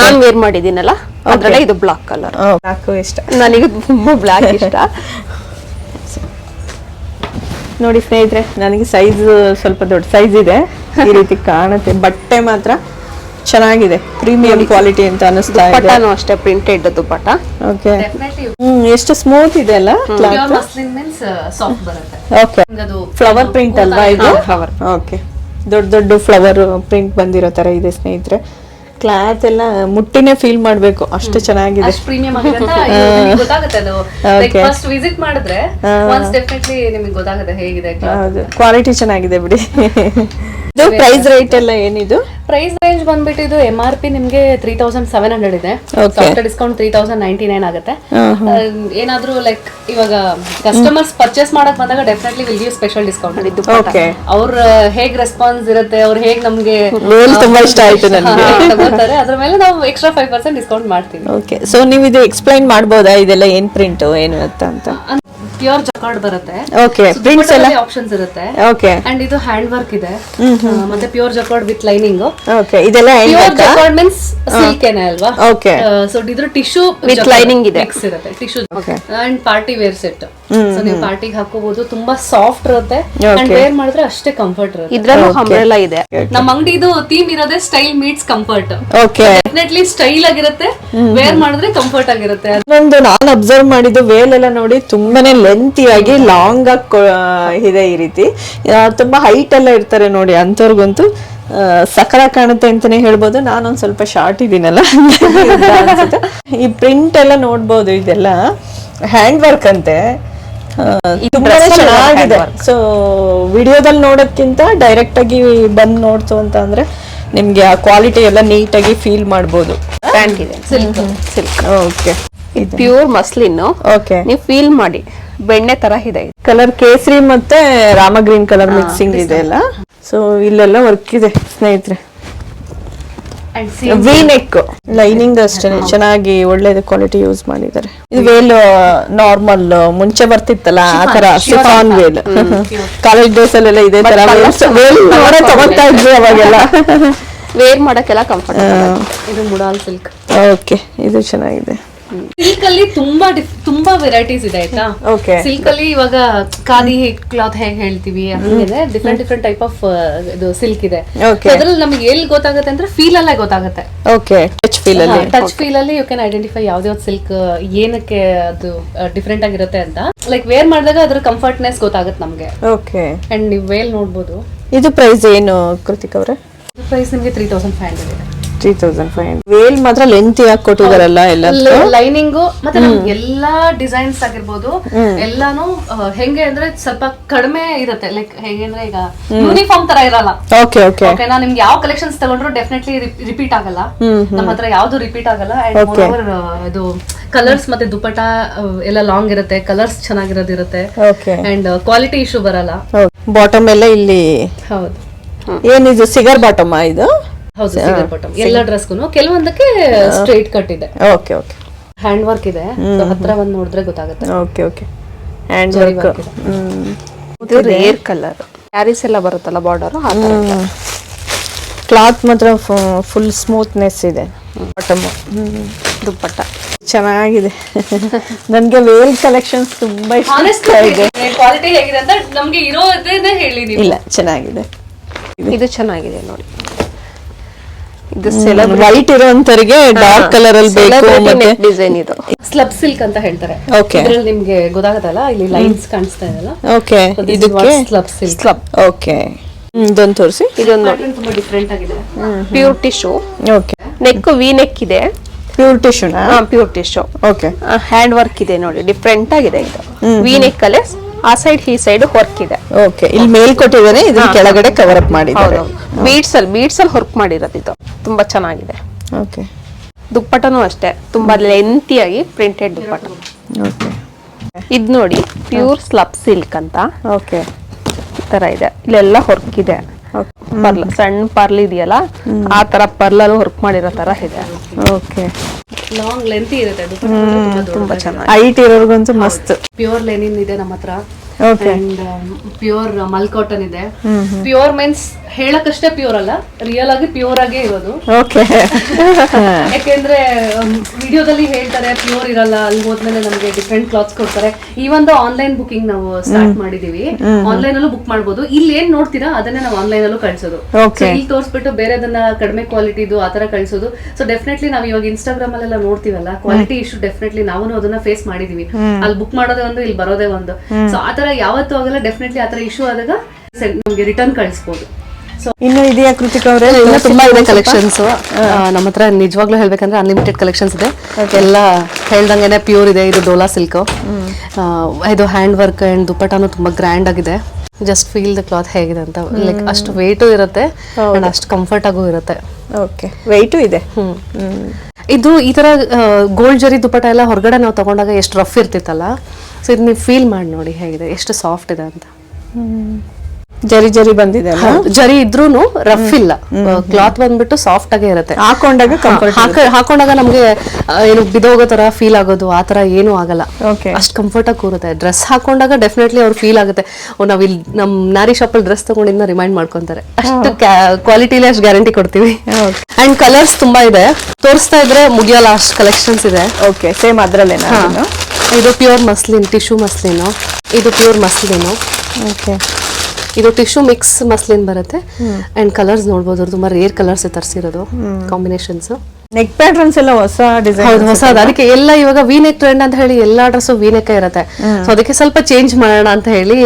[SPEAKER 3] ನಾನ್ ವೇರ್ ಮಾಡಿದೀನಲ್ಲ ಅದ್ರಲ್ಲೇ ಇದು ಬ್ಲಾಕ್ ಕಲರ್
[SPEAKER 1] ಬ್ಲಾಕ್ ಇಷ್ಟ.
[SPEAKER 3] ನನಗೆ ತುಂಬಾ ಬ್ಲಾಕ್ ಇಷ್ಟ.
[SPEAKER 1] ನೋಡಿ ಸ್ನೇಹಿತರೆ ನನಗೆ ಸೈಜ್ ಸ್ವಲ್ಪ ದೊಡ್ಡ ಸೈಜ್ ಇದೆ. ಈ ರೀತಿ ಕಾಣುತ್ತೆ. ಬಟ್ಟೆ ಮಾತ್ರ ಚೆನ್ನಾಗಿದೆ. ಪ್ರೀಮಿಯಂ ಕ್ವಾಲಿಟಿ ಅಂತ ಅನಿಸ್ತಾ ಇದೆ.
[SPEAKER 3] ದುಪ್ಪಟ್ಟನು ಅಷ್ಟೇ ಪ್ರಿಂಟೆಡ್ ದುಪ್ಪಟ್ಟ.
[SPEAKER 1] ಓಕೆ ಹ್ಮ್ ಎಷ್ಟು ಸ್ಮೂತ್ ಇದೆ ಅಲ್ಲ ಕ್ಲಾತ್
[SPEAKER 2] ಮಸ್ಲಿನ್ ಮೀನ್ಸ್ ಸಾಫ್ಟ್ ಬರುತ್ತೆ.
[SPEAKER 1] ಓಕೆ
[SPEAKER 2] ಅದು
[SPEAKER 1] ಫ್ಲವರ್ ಪ್ರಿಂಟ್ ಅಲ್ವಾ ಇದು?
[SPEAKER 3] ಫ್ಲವರ್
[SPEAKER 1] ಓಕೆ ದೊಡ್ಡ ದೊಡ್ಡ ಫ್ಲವರ್ ಪ್ರಿಂಟ್ ಬಂದಿರೋ ತರ ಇದೆ ಸ್ನೇಹಿತರೆ. ಕ್ಲಾತ್ ಎಲ್ಲ ಮುಟ್ಟಿನೇ ಫೀಲ್ ಮಾಡ್ಬೇಕು. ಅಷ್ಟು ಚೆನ್ನಾಗಿದೆ.
[SPEAKER 2] ಅಷ್ಟು ಪ್ರೀಮಿಯಂ ಆಗಿದೆ ಅಂತ ಇದು ಗೊತ್ತಾಗುತ್ತೆ ಅದು. ಲೈಕ್ ಫಸ್ಟ್ ವಿಸಿಟ್ ಮಾಡಿದ್ರೆ ಒನ್ಸ್ ಡೆಫಿನೆಟ್ಲಿ ನಿಮಗೆ ಗೊತ್ತಾಗುತ್ತೆ ಹೇಗಿದೆ
[SPEAKER 1] ಕ್ವಾಲಿಟಿ ಚೆನ್ನಾಗಿದೆ ಬಿಡಿ. ಇದು ಪ್ರೈಸ್ ರೇಟ್ ಎಲ್ಲ ಏನಿದು?
[SPEAKER 2] ಪ್ರೈಸ್ ರೇಂಜ್ ಬಂದ್ಬಿಟ್ಟು ಇದು ಎಂ ಆರ್ ಪಿ ನಿಮಗೆ ತ್ರೀ ತೌಸಂಡ್ ಸೆವೆನ್ ಹಂಡ್ರೆಡ್ ಇದೆ. After discount three thousand ninety nine ಆಗುತ್ತೆ. ಏನಾದ್ರು ಲೈಕ್ ಇವಾಗ ಕಸ್ಟಮರ್ಸ್ ಪರ್ಚೇಸ್ ಮಾಡಕ್ ಬಂದಾಗ definitely will give special discount
[SPEAKER 1] okay
[SPEAKER 2] ಅವ್ರ ಹೇಗ್ ರೆಸ್ಪಾನ್ಸ್ ಇರುತ್ತೆ ಅವ್ರ ಹೇಗ್ ನಮ್ಗೆ
[SPEAKER 1] ತುಂಬಾ ಇಷ್ಟ ಆಯ್ತು
[SPEAKER 2] ತಗೋತಾರೆ. ಅದ್ರ ಮೇಲೆ ನಾವು ಎಕ್ಸ್ಟ್ರಾ ಫೈವ್ ಪರ್ಸೆಂಟ್ ಡಿಸ್ಕೌಂಟ್ ಮಾಡ್ತೀವಿ.
[SPEAKER 1] ಓಕೆ ಸೊ ನೀವು ಇದು ಎಕ್ಸ್ಪ್ಲೈನ್ ಮಾಡ್ಬೋದಾ? ಇದೆಲ್ಲ ಏನ್ ಪ್ರಿಂಟ್ ಏನು ಅಂತ ಅಂತ?
[SPEAKER 2] ಪ್ಯೂರ್ ಜಕಾರ್ಡ್ ಬರುತ್ತೆ.
[SPEAKER 1] ಓಕೆ ಪ್ರಿಂಟ್ಸ್ ಎಲ್ಲ?
[SPEAKER 2] ಆಪ್ಷನ್ಸ್ ಇರುತ್ತೆ.
[SPEAKER 1] ಓಕೆ
[SPEAKER 2] ಅಂಡ್ ಇದು ಹ್ಯಾಂಡ್ ವರ್ಕ್ ಇದೆ ಮತ್ತೆ pure jacquard with lining
[SPEAKER 1] okay ಇದೆಲ್ಲ
[SPEAKER 2] ಪ್ಯೂರ್ ಜಕಾರ್ಡ್ ಮೀನ್ಸ್ ಸಿಲ್ಕ್ ಏನೇ ಅಲ್ವಾ?
[SPEAKER 1] ಓಕೆ
[SPEAKER 2] ಸೊ ಇದ್ರ ಟಿಶ್ಯೂ
[SPEAKER 3] ವಿತ್ ಲೈನಿಂಗ್ ಇದೆ.
[SPEAKER 2] ಮಿಕ್ಸ್ ಇರುತ್ತೆ. Tissue and party wear set so ನೀವು ಪಾರ್ಟಿಗೆ ಹಾಕೋಬಹುದು ತುಂಬಾ ಸಾಫ್ಟ್ ಇರುತ್ತೆ. ಅಂಡ್ ವೇರ್ ಮಾಡಿದ್ರೆ ಅಷ್ಟೇ ಕಂಫರ್ಟ್ ಇರುತ್ತೆ.
[SPEAKER 3] ಇದ್ರಲ್ಲೂ ಅಂಬ್ರೆಲಾ ಇದೆ.
[SPEAKER 2] ನಮ್ಮ ಅಂಗಡಿದು ಥೀಮ್ ಇರೋದೇ style meets comfort
[SPEAKER 1] okay
[SPEAKER 2] definitely style ಆಗಿರುತ್ತೆ. ವೇರ್ ಮಾಡಿದ್ರೆ ಕಂಫರ್ಟ್ ಆಗಿರುತ್ತೆ.
[SPEAKER 1] ಒಂದು ನಾನು ಅಬ್ಸರ್ವ್ ಮಾಡಿದ್ದು ವೇಲ್ ಎಲ್ಲ ನೋಡಿ ತುಂಬಾನೇ ಲೆಂತಿಯಾಗಿ ಲಾಂಗ್ ಆಗಿ ಇದೆ ಈ ರೀತಿ. ತುಂಬಾ ಹೈಟ್ ಎಲ್ಲ ಇರ್ತಾರೆ ನೋಡಿ ಅಂತವ್ರಿಗಂತೂ ಸಕಲ ಕಾಣುತ್ತೆ ಅಂತಾನೆ ಹೇಳ್ಬೋದು. ನಾನೊಂದ್ ಸ್ವಲ್ಪ ಶಾರ್ಟ್ ಇದೀನಲ್ಲ ಈ ಪ್ರಿಂಟ್ ಎಲ್ಲ ನೋಡ್ಬೋದು ಇದೆಲ್ಲ. ಹ್ಯಾಂಡ್ ವರ್ಕ್ ಅಂತೆ. ತುಂಬಾನೇ ಚೆನ್ನಾಗಿದೆ. ಸೊ ವಿಡಿಯೋದಲ್ಲಿ ನೋಡೋದ್ಕಿಂತ ಡೈರೆಕ್ಟ್ ಆಗಿ ಬಂದು ನೋಡ್ತು ಅಂತ ಅಂದ್ರೆ ನಿಮ್ಗೆ ಆ ಕ್ವಾಲಿಟಿ ಎಲ್ಲ ನೀಟಾಗಿ ಫೀಲ್ ಮಾಡ್ಬೋದು.
[SPEAKER 3] ಇದೆ
[SPEAKER 2] silk
[SPEAKER 3] silk
[SPEAKER 1] okay
[SPEAKER 3] pure muslin
[SPEAKER 1] okay
[SPEAKER 3] ನೀವು ಫೀಲ್ ಮಾಡಿ. ಬೆಣ್ಣೆ ತರ ಇದೆ.
[SPEAKER 1] ಕಲರ್ ಕೇಸರಿ ಮತ್ತೆ ರಾಮ ಗ್ರೀನ್ ಕಲರ್ ಮಿಕ್ಸಿಂಗ್ ಇದೆ ಅಲ್ಲ? ಸೊ ಇಲ್ಲೆಲ್ಲ ವರ್ಕ್ ಇದೆ ಸ್ನೇಹಿತರೆ. ವಿ ನೆಕ್ ಲೈನಿಂಗ್ ಅಷ್ಟೇ ಚೆನ್ನಾಗಿ ಒಳ್ಳೇದು ಕ್ವಾಲಿಟಿ ಯೂಸ್ ಮಾಡಿದ್ದಾರೆ. ಇದು ವೇಲ್ ನಾರ್ಮಲ್ ಮುಂಚೆ ಬರ್ತಿತ್ತಲ್ಲ ಆ ತರ ಶಿಫಾನ್ ವೇಲ್ ಕಾಲೇಜ್ ಡೇಸ್ ಅಲ್ಲೆಲ್ಲ ಇದೇ ತರ ವೇಲ್ ತಗೋತಾ ಇದ್ವಿ ಅವಾಗೆಲ್ಲ.
[SPEAKER 3] ವೇರ್ ಮಾಡಕ್ಕೆಲ್ಲ ಕಂಫರ್ಟಬಲ್
[SPEAKER 2] ಇದು ಮುಡಾಲ್ ಸಿಲ್ಕ್
[SPEAKER 1] ಓಕೆ ಇದು ಚೆನ್ನಾಗಿದೆ.
[SPEAKER 2] ಸಿಲ್ಕ್ ಅಲ್ಲಿ ತುಂಬಾ ತುಂಬಾ ವೆರೈಟೀಸ್ ಇದೆ ಆಯ್ತಾ?
[SPEAKER 1] ಓಕೆ
[SPEAKER 2] ಸಿಲ್ಕ್ ಅಲ್ಲಿ ಇವಾಗ ಖಾದಿ ಕ್ಲಾತ್ ಹೇಗ್ ಹೇಳ್ತೀವಿ ಹಂಗಿದೆ ಡಿಫ್ರೆಂಟ್ ಡಿಫ್ರೆಂಟ್ ಟೈಪ್ ಆಫ್ ಇದು ಸಿಲ್ಕ್ ಇದೆ. ಅದ್ರಲ್ಲಿ ನಮ್ಗೆ ಎಲ್ಲಿ ಗೊತ್ತಾಗುತ್ತೆ ಅಂದ್ರೆ ಫೀಲ್ ಅಲ್ಲೇ ಗೊತ್ತಾಗುತ್ತೆ.
[SPEAKER 1] ಓಕೆ ಟಚ್ ಫೀಲ್ ಅಲ್ಲಿ.
[SPEAKER 2] ಟಚ್ ಫೀಲ್ ಅಲ್ಲಿ ಯು ಕ್ಯಾನ್ ಐಡೆಂಟಿಫೈ ಯಾವ್ದೇ ಸಿಲ್ಕ್ ಏನಕ್ಕೆ ಅದು ಡಿಫ್ರೆಂಟ್ ಆಗಿರುತ್ತೆ ಅಂತ. ಲೈಕ್ ವೇರ್ ಮಾಡಿದಾಗ ಅದ್ರ ಕಂಫರ್ಟ್ನೆಸ್ ಗೊತ್ತಾಗುತ್ತೆ ನಮ್ಗೆ.
[SPEAKER 1] ಓಕೆ
[SPEAKER 2] ಅಂಡ್ ನೀವು ವೇಲ್ ನೋಡ್ಬೋದು.
[SPEAKER 1] ಇದು ಪ್ರೈಸ್ ಏನು ಕೃತಿಕ್ ಅವರೇ?
[SPEAKER 2] ಪ್ರೈಸ್ ನಿಮಗೆ ತ್ರೀ ತೌಸಂಡ್ ಫೈವ್ ಹಂಡ್ರೆಡ್ ಇದೆ.
[SPEAKER 1] ತ್ರೀ ತೌಸಂಡ್ ಫೈವ್ ವೇಲ್ ಮಾತ್ರ ಲೆಂತಿ ಯಾಕೆ ಕೊಟ್ಟಿದಾರಲ್ಲ ಎಲ್ಲ
[SPEAKER 2] ಲೈನಿಂಗು ಮತ್ತೆ ನಮ್ಗೆ ಎಲ್ಲಾ ಡಿಸೈನ್ಸ್ ಆಗಿರ್ಬೋದು ಎಲ್ಲಾನು ಹೆಂಗೆ ಅಂದ್ರೆ ಸ್ವಲ್ಪ ಕಡಿಮೆ ಇರುತ್ತೆ. ಲೈಕ್ ಹೇಗೆ ಅಂದ್ರೆ ಈಗ ಯೂನಿಫಾರ್ಮ್ ತರ ಇರಲ್ಲ.
[SPEAKER 1] ಓಕೆ ಓಕೆ
[SPEAKER 2] ಓಕೆ ನಾ ನಿಮ್ಗೆ ಯಾವ ಕಲೆಕ್ಷನ್ಸ್ ತಗೊಂಡ್ರು ಡೆಫಿನೆಟ್ಲಿ ರಿಪೀಟ್ ಆಗಲ್ಲ. ನಮ್ಮ ಹತ್ರ ಯಾವ್ದು ರಿಪೀಟ್ ಆಗಲ್ಲ. ಅಂಡ್ ಮೋರ್ ಇದು ಕಲರ್ಸ್ ಮತ್ತೆ ದುಪಟ ಎಲ್ಲ ಲಾಂಗ್ ಇರುತ್ತೆ. ಕಲರ್ಸ್ ಚೆನ್ನಾಗಿರೋದಿರುತ್ತೆ
[SPEAKER 1] ಓಕೆ
[SPEAKER 2] ಅಂಡ್ ಕ್ವಾಲಿಟಿ ಇಶ್ಯೂ ಬರಲ್ಲ.
[SPEAKER 1] ಬಾಟಮ್ ಎಲ್ಲ ಇಲ್ಲಿ
[SPEAKER 2] ಹೌದು.
[SPEAKER 1] ಏನಿದು ಸಿಗರ್ ಬಾಟಮ್ ಇದು?
[SPEAKER 2] ಹೌದು ಸಿಂಗಲ್ ಬಾಟಮ್ ಎಲ್ಲ ಡ್ರೆಸ್ಗೂ ಕೆಲವೊಂದಕ್ಕೆ ಸ್ಟ್ರೈಟ್ ಕಟ್ ಇದೆ.
[SPEAKER 1] ಓಕೆ ಓಕೆ
[SPEAKER 2] ಹ್ಯಾಂಡ್ ವರ್ಕ್ ಇದೆ ಹತ್ರ ಬಂದು ನೋಡಿದ್ರೆ ಗೊತ್ತಾಗುತ್ತೆ.
[SPEAKER 1] ಓಕೆ ಓಕೆ ಹ್ಯಾಂಡ್ ವರ್ಕ್
[SPEAKER 2] ಇದು.
[SPEAKER 3] ರೇರ್ ಕಲರ್ ಸ್ಯಾರೀಸ್ ಎಲ್ಲ ಬರುತ್ತಲ್ಲ ಬಾರ್ಡರ್
[SPEAKER 1] ಕ್ಲಾತ್ ಮಾತ್ರ ಫುಲ್ ಸ್ಮೂತ್ನೆಸ್ ಇದೆ. ಬಾಟಮ್
[SPEAKER 3] ದುಪ್ಪಟ್ಟ.
[SPEAKER 1] ಚೆನ್ನಾಗಿದೆ. ನನಗೆ ವೇಲ್ ಕಲೆಕ್ಷನ್ಸ್ ತುಂಬಾ ಇಷ್ಟ ಇದೆ.
[SPEAKER 2] ಕ್ವಾಲಿಟಿ ಹೇಗಿದೆ ಅಂತ ನಮಗೆ ಇರೋದೇ ಹೇಳಿ
[SPEAKER 1] ಇಲ್ಲ ಚೆನ್ನಾಗಿದೆ.
[SPEAKER 3] ಇದು ಚೆನ್ನಾಗಿದೆ ನೋಡಿ. ಇದು ಸೆಲೆಬ್ರಿಟಿ
[SPEAKER 1] ವೈಟ್ ಇರೋಂಥವ್ರಿಗೆ ಡಾರ್ಕ್ ಕಲರ್ ಅಲ್ಲಿ ಬೇಕು ಮತ್ತೆ
[SPEAKER 3] ಡಿಸೈನ್ ಇದು.
[SPEAKER 2] ಸ್ಲಬ್ ಸಿಲ್ಕ್ ಅಂತ ಹೇಳ್ತಾರೆ.
[SPEAKER 1] ಓಕೆ
[SPEAKER 2] ಇದ್ರಲ್ಲಿ ನಿಮ್ಗೆ ಗೊತ್ತಾಗತ್ತಲ್ಲ? ಇಲ್ಲಿ ಲೈನ್ಸ್ ಕಾಣಿಸ್ತಾ ಇದೆಲ್ಲ
[SPEAKER 1] ಓಕೆ ಇದಕ್ಕೆ
[SPEAKER 2] ಸ್ಲಬ್ ಸಿಲ್ಕ್
[SPEAKER 3] ಸ್ಲಬ್
[SPEAKER 1] ಓಕೆ ಇದೊಂದು ತೋರಿಸಿ.
[SPEAKER 3] ಇದೊಂದು ನೋಡಿ.
[SPEAKER 2] ತುಂಬಾ ಡಿಫ್ರೆಂಟ್ ಆಗಿದೆ.
[SPEAKER 3] Pure tissue
[SPEAKER 1] okay
[SPEAKER 3] neck V neck ಇದೆ.
[SPEAKER 1] Pure ಟಿಶ್ಯೂನಾ
[SPEAKER 3] pure tissue
[SPEAKER 1] okay
[SPEAKER 3] hand work ಇದೆ ನೋಡಿ. ಡಿಫ್ರೆಂಟ್ ಆಗಿದೆ ಇದು. ವಿ ನೆಕ್ ಅಲ್ಲೇ ಆ ಸೈಡ್ ಈ ಸೈಡ್ ವರ್ಕ್ ಇದೆ.
[SPEAKER 1] ಓಕೆ ಇಲ್ಲಿ ಮೇಲ್ ಕೊಟ್ಟಿದ್ದಾನೆ ಇದನ್ನ ಕೆಳಗಡೆ ಕವರ್ ಅಪ್ ಮಾಡಿದ್ದಾರೆ.
[SPEAKER 3] ಬೀಡ್ಸ್ ಅಲ್ಲಿ ಬೀಡ್ಸ್ ಅಲ್ಲಿ ವರ್ಕ್ ಮಾಡಿರೋದು ಇದು. ತುಂಬಾ ಚೆನ್ನಾಗಿದೆ.
[SPEAKER 1] ಓಕೆ
[SPEAKER 3] ದುಪ್ಪಟನೂ ಅಷ್ಟೇ ತುಂಬಾ ಲೆಂತಿಯಾಗಿ ಪ್ರಿಂಟೆಡ್ ದುಪ್ಪಟ್ಟ
[SPEAKER 1] ಓಕೆ
[SPEAKER 3] ಇದ್ ನೋಡಿ ಪ್ಯೂರ್ ಸ್ಲಬ್ ಸಿಲ್ಕ್ ಅಂತ.
[SPEAKER 1] ಓಕೆ
[SPEAKER 3] ಈ ತರ ಇದೆ. ಇಲ್ಲೆಲ್ಲ ವರ್ಕ್ ಇದೆ. ಪರ್ಲ್ ಸಣ್ಣ ಪರ್ಲ್ ಇದೆಯಲ್ಲ ಆ ತರ ಪರ್ಲಲ್ಲಿ ವರ್ಕ್ ಮಾಡಿರೋ ತರ ಇದೆ.
[SPEAKER 1] ಓಕೆ
[SPEAKER 2] ಲಾಂಗ್ ಲೆಂತ್ ಇರುತ್ತೆ. ಅದು
[SPEAKER 3] ತುಂಬಾ ಚೆನ್ನಾಗಿ.
[SPEAKER 1] ಹೈಟ್ ಇರೋರ್ಗಂತೂ ಮಸ್ತ್.
[SPEAKER 2] ಪ್ಯೂರ್ ಲೆನಿನ್ ಇದೆ ನಮ್ಮ ಹತ್ರ. ಅಂಡ್ ಪ್ಯೂರ್ ಮಲ್ ಕಾಟನ್ ಇದೆ. ಪ್ಯೂರ್ ಮೀನ್ಸ್ ಹೇಳಕ್ಕಷ್ಟೇ ಪ್ಯೂರ್ ಅಲ್ಲ ರಿಯಲ್ ಆಗಿ ಪ್ಯೂರ್ ಆಗೇ ಇರೋದು.
[SPEAKER 1] ಓಕೆ
[SPEAKER 2] ಯಾಕೆಂದ್ರೆ ವಿಡಿಯೋದಲ್ಲಿ ಹೇಳ್ತಾರೆ ಪ್ಯೂರ್ ಇರಲ್ಲ ಅಲ್ಲಿ ಹೋದ್ಮೇಲೆ ನಮಗೆ ಡಿಫ್ರೆಂಟ್ ಕ್ಲಾತ್ಸ್ ಕೊಡ್ತಾರೆ. ಈ ಒಂದು ಆನ್ಲೈನ್ ಬುಕಿಂಗ್ ನಾವು ಸ್ಟಾರ್ಟ್ ಮಾಡಿದೀವಿ. ಆನ್ಲೈನ್ ಅಲ್ಲೂ ಬುಕ್ ಮಾಡ್ಬೋದು. ಇಲ್ಲಿ ಏನ್ ನೋಡ್ತೀರಾ ಅದನ್ನೇ ನಾವು ಆನ್ಲೈನ್ ಅಲ್ಲೂ ಕಳ್ಸೋದು. So ಇಲ್ಲಿ ತೋರಿಸ್ಬಿಟ್ಟು ಬೇರೆದನ್ನ ಕಡಿಮೆ ಕ್ವಾಲಿಟಿದು ಆತರ ಕಳ್ಸೋದು. ಸೊ ಡೆಫಿನೆಟ್ಲಿ ನಾವು ಇವಾಗ ಇನ್ಸ್ಟಾಗ್ರಾಮ್ ಅಲ್ಲೆಲ್ಲ ನೋಡ್ತೀವಲ್ಲ ಕ್ವಾಲಿಟಿ ಇಶ್ಯೂ ಡೆಫಿನೆಟ್ಲಿ ನಾವು ಅದನ್ನ ಫೇಸ್ ಮಾಡಿದೀವಿ. ಅಲ್ಲಿ ಬುಕ್ ಮಾಡೋದೇ ಒಂದು ಇಲ್ಲಿ ಬರೋದೇ ಒಂದು. ಸೊ ಯಾವತ್ತೂ ಆಗಲ್ಲ. ಡೆಫಿನೆಟ್ಲಿ ಆತರ ಇಶ್ಯೂ ಆದಾಗ ನಮಗೆ ರಿಟರ್ನ್ ಕಳಿಸ್ಬೋದು.
[SPEAKER 1] ಇನ್ನು ಇದೆಯಾ ಕೃತಿಕ ಅವರೇ?
[SPEAKER 2] ಇನ್ನ ತುಂಬಾ ಇದೆ ಕಲೆಕ್ಷನ್ಸ್ ನಮ್ಮ ಹತ್ರ ನಿಜವಾಗ್ಲೂ ಹೇಳ್ಬೇಕಂದ್ರೆ ಅನ್ಲಿಮಿಟೆಡ್ ಕಲೆಕ್ಷನ್ಸ್ ಇದೆ. ಎಲ್ಲ ಹೇಳ್ದಂಗೆನೆ ಪ್ಯೂರ್ ಇದೆ ಇದು ಡೋಲಾ ಸಿಲ್ಕ್ ಇದು ಹ್ಯಾಂಡ್ ವರ್ಕ್ ಅಂಡ್ ದುಪ್ಪಟಾನು ತುಂಬಾ ಗ್ರ್ಯಾಂಡ್ ಆಗಿದೆ. ಜಸ್ಟ್ ಫೀಲ್ ದ ಕ್ಲಾತ್ ಹೇಗಿದೆ ಅಂತ. ಲೈಕ್ ಅಷ್ಟು ವೆಯ್ಟು ಇರುತ್ತೆ ಅಂಡ್ ಅಷ್ಟು ಕಂಫರ್ಟ್ ಆಗು ಇರುತ್ತೆ.
[SPEAKER 1] ಓಕೆ ವೆಯ್ಟು ಇದೆ.
[SPEAKER 2] ಹ್ಮ್. ಇದು ಈ ತರ ಗೋಲ್ಡ್ ಜರಿ ದುಪ್ಪಟ ಎಲ್ಲ ಹೊರಗಡೆ ನಾವು ತಗೊಂಡಾಗ ಎಷ್ಟು ರಫ್ ಇರ್ತಿತ್ತಲ್ಲ? ಸೊ ಇದು ನೀವು ಫೀಲ್ ಮಾಡಿ ನೋಡಿ ಹೇಗಿದೆ. ಎಷ್ಟು ಸಾಫ್ಟ್ ಇದೆ ಅಂತ.
[SPEAKER 1] ಜರಿ ಜರಿ ಬಂದಿದೆ
[SPEAKER 2] ಜರಿ ಇದ್ರೂನು ರಫ್ ಇಲ್ಲ. ಕ್ಲಾತ್ ಬಂದ್ಬಿಟ್ಟು ಸಾಫ್ಟ್ ಆಗೇ ಇರುತ್ತೆ.
[SPEAKER 1] ಹಾಕೊಂಡಾಗ
[SPEAKER 2] ಹಾಕೊಂಡಾಗ ನಮ್ಗೆ ಏನು ಬಿದೋಗೋ ತರ ಫೀಲ್ ಆಗೋದು ಆ ತರ ಏನೂ ಆಗಲ್ಲ.
[SPEAKER 1] ಓಕೆ
[SPEAKER 2] ಅಷ್ಟು ಕಂಫರ್ಟ್ ಆಗಿ ಕೂರುತ್ತೆ. ಡ್ರೆಸ್ ಹಾಕೊಂಡಾಗ ಡೆಫಿನೆಟ್ಲಿ ಅವ್ರು ಫೀಲ್ ಆಗುತ್ತೆ. ನಾವ್ ಇಲ್ಲಿ ನಮ್ ನಾರಿ ಶಾಪ್ ಅಲ್ಲಿ ಡ್ರೆಸ್ ತಗೊಂಡಿದ್ನ ರಿಮೈಂಡ್ ಮಾಡ್ಕೊಂತಾರೆ. ಅಷ್ಟು ಕ್ವಾಲಿಟಿಲಿ ಅಷ್ಟು ಗ್ಯಾರಂಟಿ ಕೊಡ್ತೀವಿ. ಅಂಡ್ ಕಲರ್ಸ್ ತುಂಬಾ ಇದೆ. ತೋರಿಸ್ತಾ ಇದ್ರೆ ಮುಗಿಯಲ್ಲ ಅಷ್ಟು ಕಲೆಕ್ಷನ್ಸ್ ಇದೆ.
[SPEAKER 1] ಓಕೆ ಸೇಮ್ ಅದ್ರಲ್ಲೇನ.
[SPEAKER 2] ಇದು ಪ್ಯೂರ್ ಮಸ್ಲಿನ್ ಟಿಶ್ಯೂ ಮಸ್ಲಿನು ಇದು ಪ್ಯೂರ್ ಮಸ್ಲಿನು
[SPEAKER 1] ಓಕೆ
[SPEAKER 2] ಇದು ಟಿಶ್ಯೂ ಮಿಕ್ಸ್ ಮಸ್ಲಿನ್ ಬರುತ್ತೆ. ಅಂಡ್ ಕಲರ್ಸ್ ನೋಡ್ಬೋದು ತುಂಬಾ ರೇರ್ ಕಲರ್ಸ್ ತರಿಸಿರೋದು ಕಾಂಬಿನೇಷನ್ಸ್
[SPEAKER 1] ನೆಕ್ ಪ್ಯಾಟ್ರನ್ಸ್ ಎಲ್ಲ ಹೊಸ ಡಿಸೈನ್
[SPEAKER 2] ಹೊಸ ಅದಕ್ಕೆ ಎಲ್ಲ ಇವಾಗ ವಿನೆಕ್ ಟ್ರೆಂಡ್ ಅಂತ ಹೇಳಿ ಎಲ್ಲಾ ಡ್ರೆಸ್ ವಿನೆಕ್ ಇರುತ್ತೆ. ಸೊ ಅದಕ್ಕೆ ಸ್ವಲ್ಪ ಚೇಂಜ್ ಮಾಡೋಣ ಅಂತ ಹೇಳಿ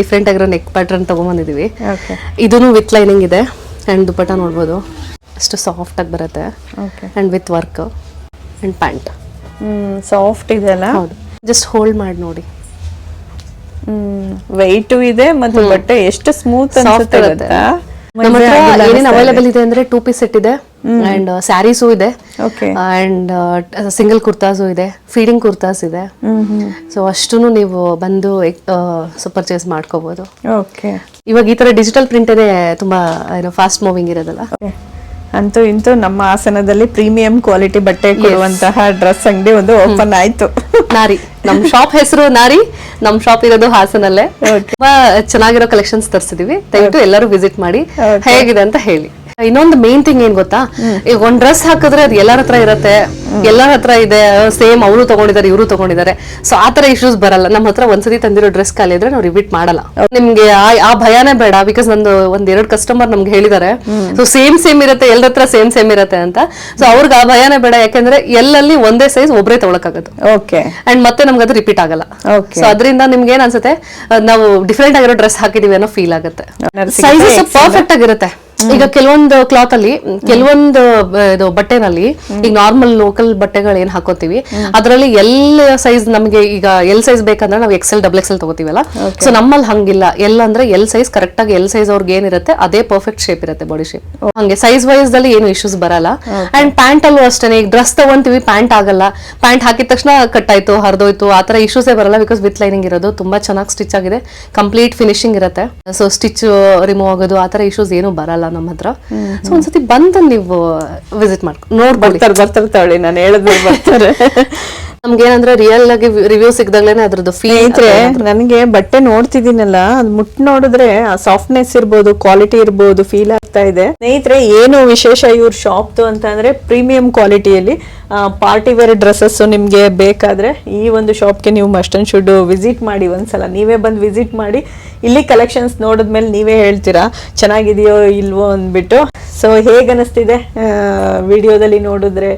[SPEAKER 2] ಡಿಫ್ರೆಂಟ್ ಆಗಿರೋ ನೆಕ್ ಪ್ಯಾಟರ್ನ್ ತಗೊಂಬಂದಿದೀವಿ.
[SPEAKER 1] ಓಕೆ
[SPEAKER 2] ಇದೂನು ವಿತ್ ಲೈನಿಂಗ್ ಇದೆ. ಅಂಡ್ ದುಪಟ್ಟ ನೋಡ್ಬೋದು. ಅಷ್ಟು ಸಾಫ್ಟ್ ಆಗಿ ಬರುತ್ತೆ. And with work and pant
[SPEAKER 1] soft ಇದೆ ಅಲ್ಲ?
[SPEAKER 2] ಹೌದು. ಜಸ್ಟ್ ಹೋಲ್ಡ್ ಮಾಡಿ ನೋಡಿ.
[SPEAKER 1] ವೆಯ್ಟು ಇದೆ ಮತ್ತು ಬಟ್ಟೆ ಎಷ್ಟು ಸ್ಮೂತ್ ಅನ್ಸುತ್ತೆ
[SPEAKER 2] ಇರುತ್ತೆ.
[SPEAKER 1] ಗೊತ್ತಾ?
[SPEAKER 2] ನಮ್ಮ ಹತ್ರ
[SPEAKER 1] ಆಗಿಲ್ಲ
[SPEAKER 2] ಅವೈಲೇಬಲ್ ಇದೆ ಅಂದ್ರೆ ಟೂ ಪೀಸ್ ಸೆಟ್ ಇದೆ ಅಂಡ್ ಸ್ಯಾರೀಸು ಇದೆ.
[SPEAKER 1] Okay.
[SPEAKER 2] ಅಂಡ್ ಸಿಂಗಲ್ ಕುರ್ತಾಸು ಇದೆ. ಫೀಡಿಂಗ್ ಕುರ್ತಾಸ್ ಇದೆ. ಸೊ ಅಷ್ಟು ನೀವು ಬಂದು ಪರ್ಚೇಸ್ ಮಾಡ್ಕೋಬಹುದು
[SPEAKER 1] ಓಕೆ
[SPEAKER 2] ಇವಾಗ ಈ ತರ ಡಿಜಿಟಲ್ ಪ್ರಿಂಟ್ ತುಂಬಾ ಏನೋ ಫಾಸ್ಟ್ ಮೂವಿಂಗ್ ಇರೋದಲ್ಲ?
[SPEAKER 1] ಅಂತೂ ಇಂತೂ ನಮ್ಮ ಹಾಸನದಲ್ಲಿ ಪ್ರೀಮಿಯಂ ಕ್ವಾಲಿಟಿ ಬಟ್ಟೆ ಕೊಡುವಂತಹ ಡ್ರೆಸ್ ಅಂಗಡಿ ಒಂದು ಓಪನ್ ಆಯ್ತು.
[SPEAKER 2] ನಾರಿ. ನಮ್ ಶಾಪ್ ಹೆಸರು ನಾರಿ ನಮ್ ಶಾಪ್ ಇರೋದು ಹಾಸನಲ್ಲೇ. ತುಂಬಾ ಚೆನ್ನಾಗಿರೋ ಕಲೆಕ್ಷನ್ಸ್ ತರಿಸಿದೀವಿ. ದಯವಿಟ್ಟು ಎಲ್ಲರೂ ವಿಸಿಟ್ ಮಾಡಿ ಹೇಗಿದೆ ಅಂತ ಹೇಳಿ. ಇನ್ನೊಂದು ಮೇನ್ ಥಿಂಗ್ ಏನ್ ಗೊತ್ತಾ? ಈಗ ಒಂದ್ ಡ್ರೆಸ್ ಹಾಕಿದ್ರೆ ಅದು ಎಲ್ಲರ ಹತ್ರ ಇರತ್ತೆ. ಎಲ್ಲರ ಹತ್ರ ಇದೆ ಸೇಮ್ ಅವರು ತಗೊಂಡಿದ್ದಾರೆ ಇವರು ತಗೊಂಡಿದ್ದಾರೆ. ಸೊ ಆ ತರ ಇಶ್ಯೂಸ್ ಬರಲ್ಲ. ನಮ್ಮ ಹತ್ರ ಒಂದ್ಸತಿ ತಂದಿರೋ ಡ್ರೆಸ್ ಖಾಲಿ ಇದ್ರೆ ನಾವು ರಿಪೀಟ್ ಮಾಡಲ್ಲ. ನಿಮ್ಗೆ ಆ- ಆ ಭಯನೇ ಬೇಡ ಬಿಕಾಸ್ ನಂದು ಒಂದ್ ಎರಡು ಕಸ್ಟಮರ್ ನಮ್ಗೆ ಹೇಳಿದ್ದಾರೆ. ಸೊ ಸೇಮ್ ಸೇಮ್ ಇರುತ್ತೆ ಎಲ್ಲರ ಹತ್ರ ಸೇಮ್ ಸೇಮ್ ಇರುತ್ತೆ ಅಂತ. ಸೊ ಅವ್ರಿಗೆ ಆ ಭಯನೇ ಬೇಡ. ಯಾಕಂದ್ರೆ ಎಲ್ಲಲ್ಲಿ ಒಂದೇ ಸೈಜ್ ಒಬ್ಬರೇ ತಗೊಳಕಾಗದು
[SPEAKER 1] ಓಕೆ
[SPEAKER 2] ಅಂಡ್ ಮತ್ತೆ ನಮ್ಗೆ ಅದು ರಿಪೀಟ್ ಆಗಲ್ಲ.
[SPEAKER 1] Okay.
[SPEAKER 2] ಸೊ ಅದರಿಂದ ನಿಮ್ಗೆ ಏನ್ ಅನ್ಸುತ್ತೆ? ಅಹ್, ನಾವು ಡಿಫ್ರೆಂಟ್ ಆಗಿರೋ ಡ್ರೆಸ್ ಹಾಕಿದೀವಿ ಅನ್ನೋ ಫೀಲ್ ಆಗುತ್ತೆ.
[SPEAKER 1] ಸೈಜ್
[SPEAKER 2] ಸೈಜಸ್ ಪರ್ಫೆಕ್ಟ್ ಆಗಿರುತ್ತೆ. ಈಗ ಕೆಲವೊಂದು ಕ್ಲಾತ್ ಅಲ್ಲಿ ಕೆಲವೊಂದು ಇದು ಬಟ್ಟೆನಲ್ಲಿ ಈಗ ನಾರ್ಮಲ್ ಲೋಕಲ್ ಬಟ್ಟೆಗಳು ಏನ್ ಹಾಕೋತೀವಿ ಅದರಲ್ಲಿ ಎಲ್ ಸೈಜ್ ನಮಗೆ ಈಗ ಎಲ್ ಸೈಜ್ ಬೇಕಂದ್ರೆ ನಾವು ಎಕ್ಸೆಲ್ ಡಬಲ್ ಎಕ್ಸೆಲ್ ತಗೋತೀವಲ್ಲ? ಸೊ ನಮ್ಮಲ್ಲಿ ಹಂಗಿಲ್ಲ. ಎಲ್ ಅಂದ್ರೆ ಎಲ್ ಸೈಜ್ ಕರೆಕ್ಟ್ ಆಗಿ ಎಲ್ ಸೈಜ್ ಅವ್ರಿಗೆ ಏನಿರುತ್ತೆ ಅದೇ ಪರ್ಫೆಕ್ಟ್ ಶೇಪ್ ಇರುತ್ತೆ ಬಾಡಿ ಶೇಪ್ ಹಂಗೆ ಸೈಜ್ ವೈಸ್ ದಲ್ಲಿ ಏನು ಇಶ್ಯೂಸ್ ಬರಲ್ಲ. ಅಂಡ್ ಪ್ಯಾಂಟ್ ಅಲ್ಲೂ ಅಷ್ಟೇ ಈಗ ಡ್ರೆಸ್ ತಗೊಂತೀವಿ ಪ್ಯಾಂಟ್ ಆಗಲ್ಲ. ಪ್ಯಾಂಟ್ ಹಾಕಿದ ತಕ್ಷಣ ಕಟ್ ಆಯ್ತು ಹರಿದೋಯ್ತು ಆ ತರ ಇಶ್ಯೂಸೇ ಬರಲ್ಲ ಬಿಕಾಸ್ ವಿತ್ ಲೈನಿಂಗ್ ಇರೋದು ತುಂಬಾ ಚೆನ್ನಾಗಿ ಸ್ಟಿಚ್ ಆಗಿದೆ. ಕಂಪ್ಲೀಟ್ ಫಿನಿಶಿಂಗ್ ಇರುತ್ತೆ. ಸೊ ಸ್ಟಿಚ್ ರಿಮೂವ್ ಆಗೋದು ಆ ತರ ಇಶ್ಯೂಸ್ ಏನು ಬರಲ್ಲ. ನಮ್ಮ ಹತ್ರ. ಸೊ ಒಂದ್ಸತಿ ಬಂದು ನೀವು ವಿಸಿಟ್ ಮಾಡ್ಕೊ ನೋಡ್ಬೋದು
[SPEAKER 1] ಬರ್ತಾರೆ ಬರ್ತಾರೆ ತಗೊಳ್ಳಿ ನಾನು ಹೇಳಿದ್ರು ಬರ್ತಾರೆ.
[SPEAKER 2] ನಮ್ಗೆ ಏನಂದ್ರೆ ರಿಯಲ್ ಆಗಿ ರಿವ್ಯೂ ಸಿಕ್ದಾಗ್ಲೇನೆ ಅದ್ರದ್ದು
[SPEAKER 1] ಸ್ನೇಹಿತರೆ ನನಗೆ ಬಟ್ಟೆ ನೋಡ್ತಿದ್ದೀನಲ್ಲ ಅದು ಮುಟ್ ನೋಡಿದ್ರೆ ಆ ಸಾಫ್ಟ್ನೆಸ್ ಇರ್ಬೋದು ಕ್ವಾಲಿಟಿ ಇರ್ಬೋದು ಫೀಲ್ ಆಗ್ತಾ ಇದೆ. ಸ್ನೇಹಿತರೆ ಏನು ವಿಶೇಷ ಇವ್ರ ಶಾಪ್ದು ಅಂತ ಅಂದ್ರೆ ಪ್ರೀಮಿಯಂ ಕ್ವಾಲಿಟಿಯಲ್ಲಿ ಪಾರ್ಟಿ ವೇರ್ ಡ್ರೆಸ್ಸಸ್ಸು ನಿಮಗೆ ಬೇಕಾದ್ರೆ ಈ ಒಂದು ಶಾಪ್ಗೆ ನೀವು ಮಸ್ಟ್ ಅಂಡ್ ಶುಡ್ ವಿಸಿಟ್ ಮಾಡಿ ಒಂದ್ಸಲ. ನೀವೇ ಬಂದು ವಿಸಿಟ್ ಮಾಡಿ. ಇಲ್ಲಿ ಕಲೆಕ್ಷನ್ಸ್ ನೋಡಿದ್ಮೇಲೆ ನೀವೇ ಹೇಳ್ತೀರಾ, ಚೆನ್ನಾಗಿದೆಯೋ ಇಲ್ವೋ ಅಂದ್ಬಿಟ್ಟು. ಸೊ ಹೇಗೆ ಅನಿಸ್ತಿದೆ ವಿಡಿಯೋದಲ್ಲಿ ನೋಡಿದ್ರೆ?